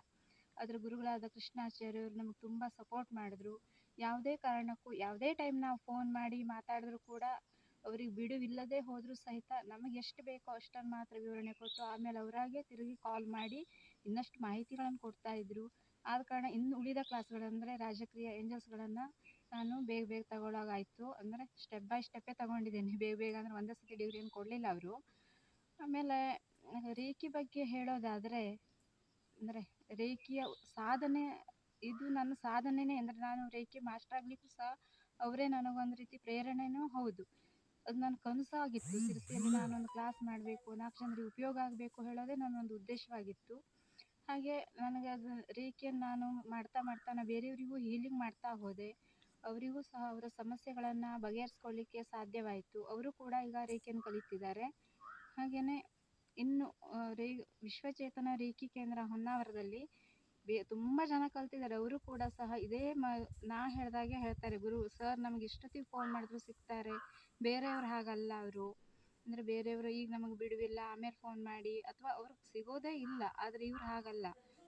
ಅದರ ಗುರುಗಳಾದ ಕೃಷ್ಣಾಚಾರ್ಯರು ನಮಗೆ ತುಂಬ ಸಪೋರ್ಟ್ ಮಾಡಿದ್ರು. ಯಾವುದೇ ಕಾರಣಕ್ಕೂ, ಯಾವುದೇ ಟೈಮ್ ನಾವು ಫೋನ್ ಮಾಡಿ ಮಾತಾಡಿದ್ರು ಕೂಡ ಅವ್ರಿಗೆ ಬಿಡುವಿಲ್ಲದೆ ಹೋದರೂ ಸಹಿತ ನಮಗೆ ಎಷ್ಟು ಬೇಕೋ ಅಷ್ಟನ್ನು ಮಾತ್ರ ವಿವರಣೆ ಕೊಟ್ಟು ಆಮೇಲೆ ಅವರಾಗೆ ತಿರುಗಿ ಕಾಲ್ ಮಾಡಿ ಇನ್ನಷ್ಟು ಮಾಹಿತಿಗಳನ್ನು ಕೊಡ್ತಾ ಇದ್ರು. ಆದ ಕಾರಣ ಇನ್ನು ಉಳಿದ ಕ್ಲಾಸ್ಗಳಂದರೆ ರಾಜಕ್ರಿಯ ಏಂಜಲ್ಸ್ಗಳನ್ನು ನಾನು ಬೇಗ ಬೇಗ ತಗೊಳ್ಳೋಗಾಯಿತು ಅಂದರೆ ಸ್ಟೆಪ್ ಬೈ ಸ್ಟೆಪ್ಪೇ ತಗೊಂಡಿದ್ದೀನಿ. ಬೇಗ ಬೇಗ ಅಂದರೆ ಒಂದೇ ಸತಿ ಡಿಗ್ರಿಯನ್ನು ಕೊಡಲಿಲ್ಲ ಅವರು. ಆಮೇಲೆ, ರೇಖಿ ಬಗ್ಗೆ ಹೇಳೋದಾದರೆ, ಅಂದರೆ ರೇಖಿಯ ಸಾಧನೆ ಇದು ನನ್ನ ಸಾಧನೆನೇ ಅಂದರೆ ನಾನು ರೇಖಿ ಮಾಸ್ಟರ್ ಆಗಲಿಕ್ಕೂ ಸಹ ಅವರೇ ನನಗೊಂದು ರೀತಿ ಪ್ರೇರಣೆನೂ ಹೌದು. ಅದು ನನ್ನ ಕನಸು ಆಗಿತ್ತು. ಶಿರಸಿಯಲ್ಲಿ ನಾನೊಂದು ಕ್ಲಾಸ್ ಮಾಡಬೇಕು ನಾಲ್ಕು ಜನರಿಗೆ ಉಪಯೋಗ ಆಗಬೇಕು ಹೇಳೋದೇ ನನ್ನೊಂದು ಉದ್ದೇಶವಾಗಿತ್ತು. ಹಾಗೆ ನನಗೆ ಅದು ರೇಖಿಯನ್ನು ನಾನು ಮಾಡ್ತಾ ಮಾಡ್ತಾ ನಾನು ಬೇರೆಯವರಿಗೂ ಹೀಲಿಂಗ್ ಮಾಡ್ತಾ ಹೋದೆ. ಅವರಿಗೂ ಸಹ ಅವರ ಸಮಸ್ಯೆಗಳನ್ನು ಬಗೆಹರಿಸ್ಕೊಳ್ಳಿಕ್ಕೆ ಸಾಧ್ಯವಾಯಿತು. ಅವರು ಕೂಡ ಈಗ ರೇಖೆಯನ್ನು ಕಲಿತಿದ್ದಾರೆ. ಹಾಗೆಯೇ ಇನ್ನು ರೇ, ವಿಶ್ವಚೇತನ ರೇಖಿ ಕೇಂದ್ರ ಹೊನ್ನಾವರದಲ್ಲಿ ಬೇ, ತುಂಬ ಜನ ಕಲ್ತಿದ್ದಾರೆ. ಅವರು ಕೂಡ ಸಹ ಇದೇ ಮ, ನಾ ಹೇಳ್ದಾಗೆ ಹೇಳ್ತಾರೆ. ಗುರು, ಸರ್ ನಮ್ಗೆ ಇಷ್ಟೊತ್ತಿಗೆ ಫೋನ್ ಮಾಡಿದ್ರು ಸಿಗ್ತಾರೆ. ಬೇರೆಯವ್ರು ಹಾಗಲ್ಲ ಅವರು. ಅಂದರೆ ಬೇರೆಯವರು ಈಗ ನಮಗೆ ಬಿಡುವಿಲ್ಲ, ಆಮೇಲೆ ಫೋನ್ ಮಾಡಿ ಅಥವಾ ಅವ್ರು ಸಿಗೋದೇ ಇಲ್ಲ, ಆದರೆ ಇವ್ರು ಹಾಗಲ್ಲ.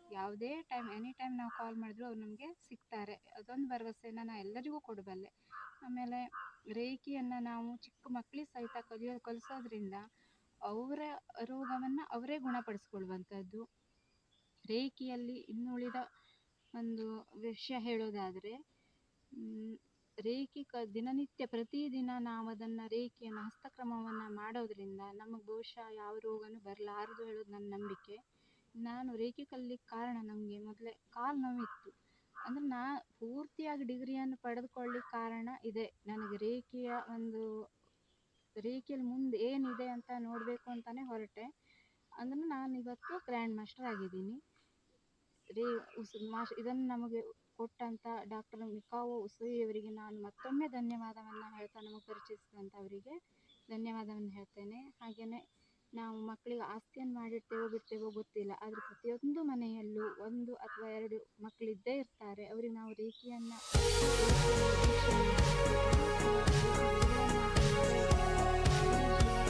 ಯಾವುದೇ ಟೈಮ್ ಎನಿ ಟೈಮ್ ನಾವು ಕಾಲ್ ಮಾಡಿದ್ರು ಅವ್ರು ನಮಗೆ ಸಿಗ್ತಾರೆ. ಅದೊಂದು ಭರವಸೆನ ನಾನು ಎಲ್ಲರಿಗೂ ಕೊಡಬಲ್ಲೆ. ಆಮೇಲೆ ರೇಖಿಯನ್ನು ನಾವು ಚಿಕ್ಕ ಮಕ್ಕಳಿಗೆ ಸಹಿತ ಕಲಿಯೋ, ಕಲಿಸೋದ್ರಿಂದ ಅವರ ರೋಗವನ್ನು ಅವರೇ ಗುಣಪಡಿಸ್ಕೊಳ್ಳುವಂಥದ್ದು. ರೇಖಿಯಲ್ಲಿ ಇನ್ನುಳಿದ ಒಂದು ವಿಷಯ ಹೇಳೋದಾದರೆ ರೇಖೆ ಕ, ದಿನನಿತ್ಯ ಪ್ರತಿದಿನ ನಾವು ಅದನ್ನು ರೇಖಿಯನ್ನು, ಹಸ್ತಕ್ರಮವನ್ನು ಮಾಡೋದರಿಂದ ನಮಗೆ ಬಹುಶಃ ಯಾವ ರೋಗನೂ ಬರಲಾರದು ಹೇಳೋದು ನನ್ನ ನಂಬಿಕೆ. ನಾನು ರೇಖಿ ಕಲಿಲಿಕ್ಕೆ ಕಾರಣ ನನಗೆ ಮೊದಲೇ ಕಾಲು ನೋವಿತ್ತು. ಅಂದರೆ ನಾ ಪೂರ್ತಿಯಾಗಿ ಡಿಗ್ರಿಯನ್ನು ಪಡೆದುಕೊಳ್ಳಿಕ್ಕೆ ಕಾರಣ ಇದೆ. ನನಗೆ ರೇಖಿಯ ಒಂದು ರೇಖೆಯಲ್ಲಿ ಮುಂದೆ ಏನಿದೆ ಅಂತ ನೋಡಬೇಕು ಅಂತಲೇ ಹೊರಟೆ. ಅಂದರೆ ನಾನು ಇವತ್ತು ಗ್ರ್ಯಾಂಡ್ ಮಾಸ್ಟರ್ ಆಗಿದ್ದೀನಿ. ರೇ, ಉಸು ಮಾಸ್ ಇದನ್ನು ನಮಗೆ ಕೊಟ್ಟಂಥ ಡಾಕ್ಟರ್ ಮಿಕಾವೋ ಉಸುಯಿಯವರಿಗೆ ನಾನು ಮತ್ತೊಮ್ಮೆ ಧನ್ಯವಾದವನ್ನು ಹೇಳ್ತಾ ನಮಗೆ ಪರಿಚಯಿಸಿದಂಥವರಿಗೆ ಧನ್ಯವಾದವನ್ನು ಹೇಳ್ತೇನೆ. ಹಾಗೆಯೇ ನಾವು ಮಕ್ಕಳಿಗೆ ಆಸ್ತಿಯನ್ನು ಮಾಡಿರ್ತೇವೋ ಬಿಡ್ತೇವೋ ಗೊತ್ತಿಲ್ಲ. ಆದರೆ ಪ್ರತಿಯೊಂದು ಮನೆಯಲ್ಲೂ ಒಂದು ಅಥವಾ ಎರಡು ಮಕ್ಕಳಿದ್ದೇ ಇರ್ತಾರೆ. ಅವರಿಗೆ ನಾವು ರೇಖಿಯನ್ನು Thank you.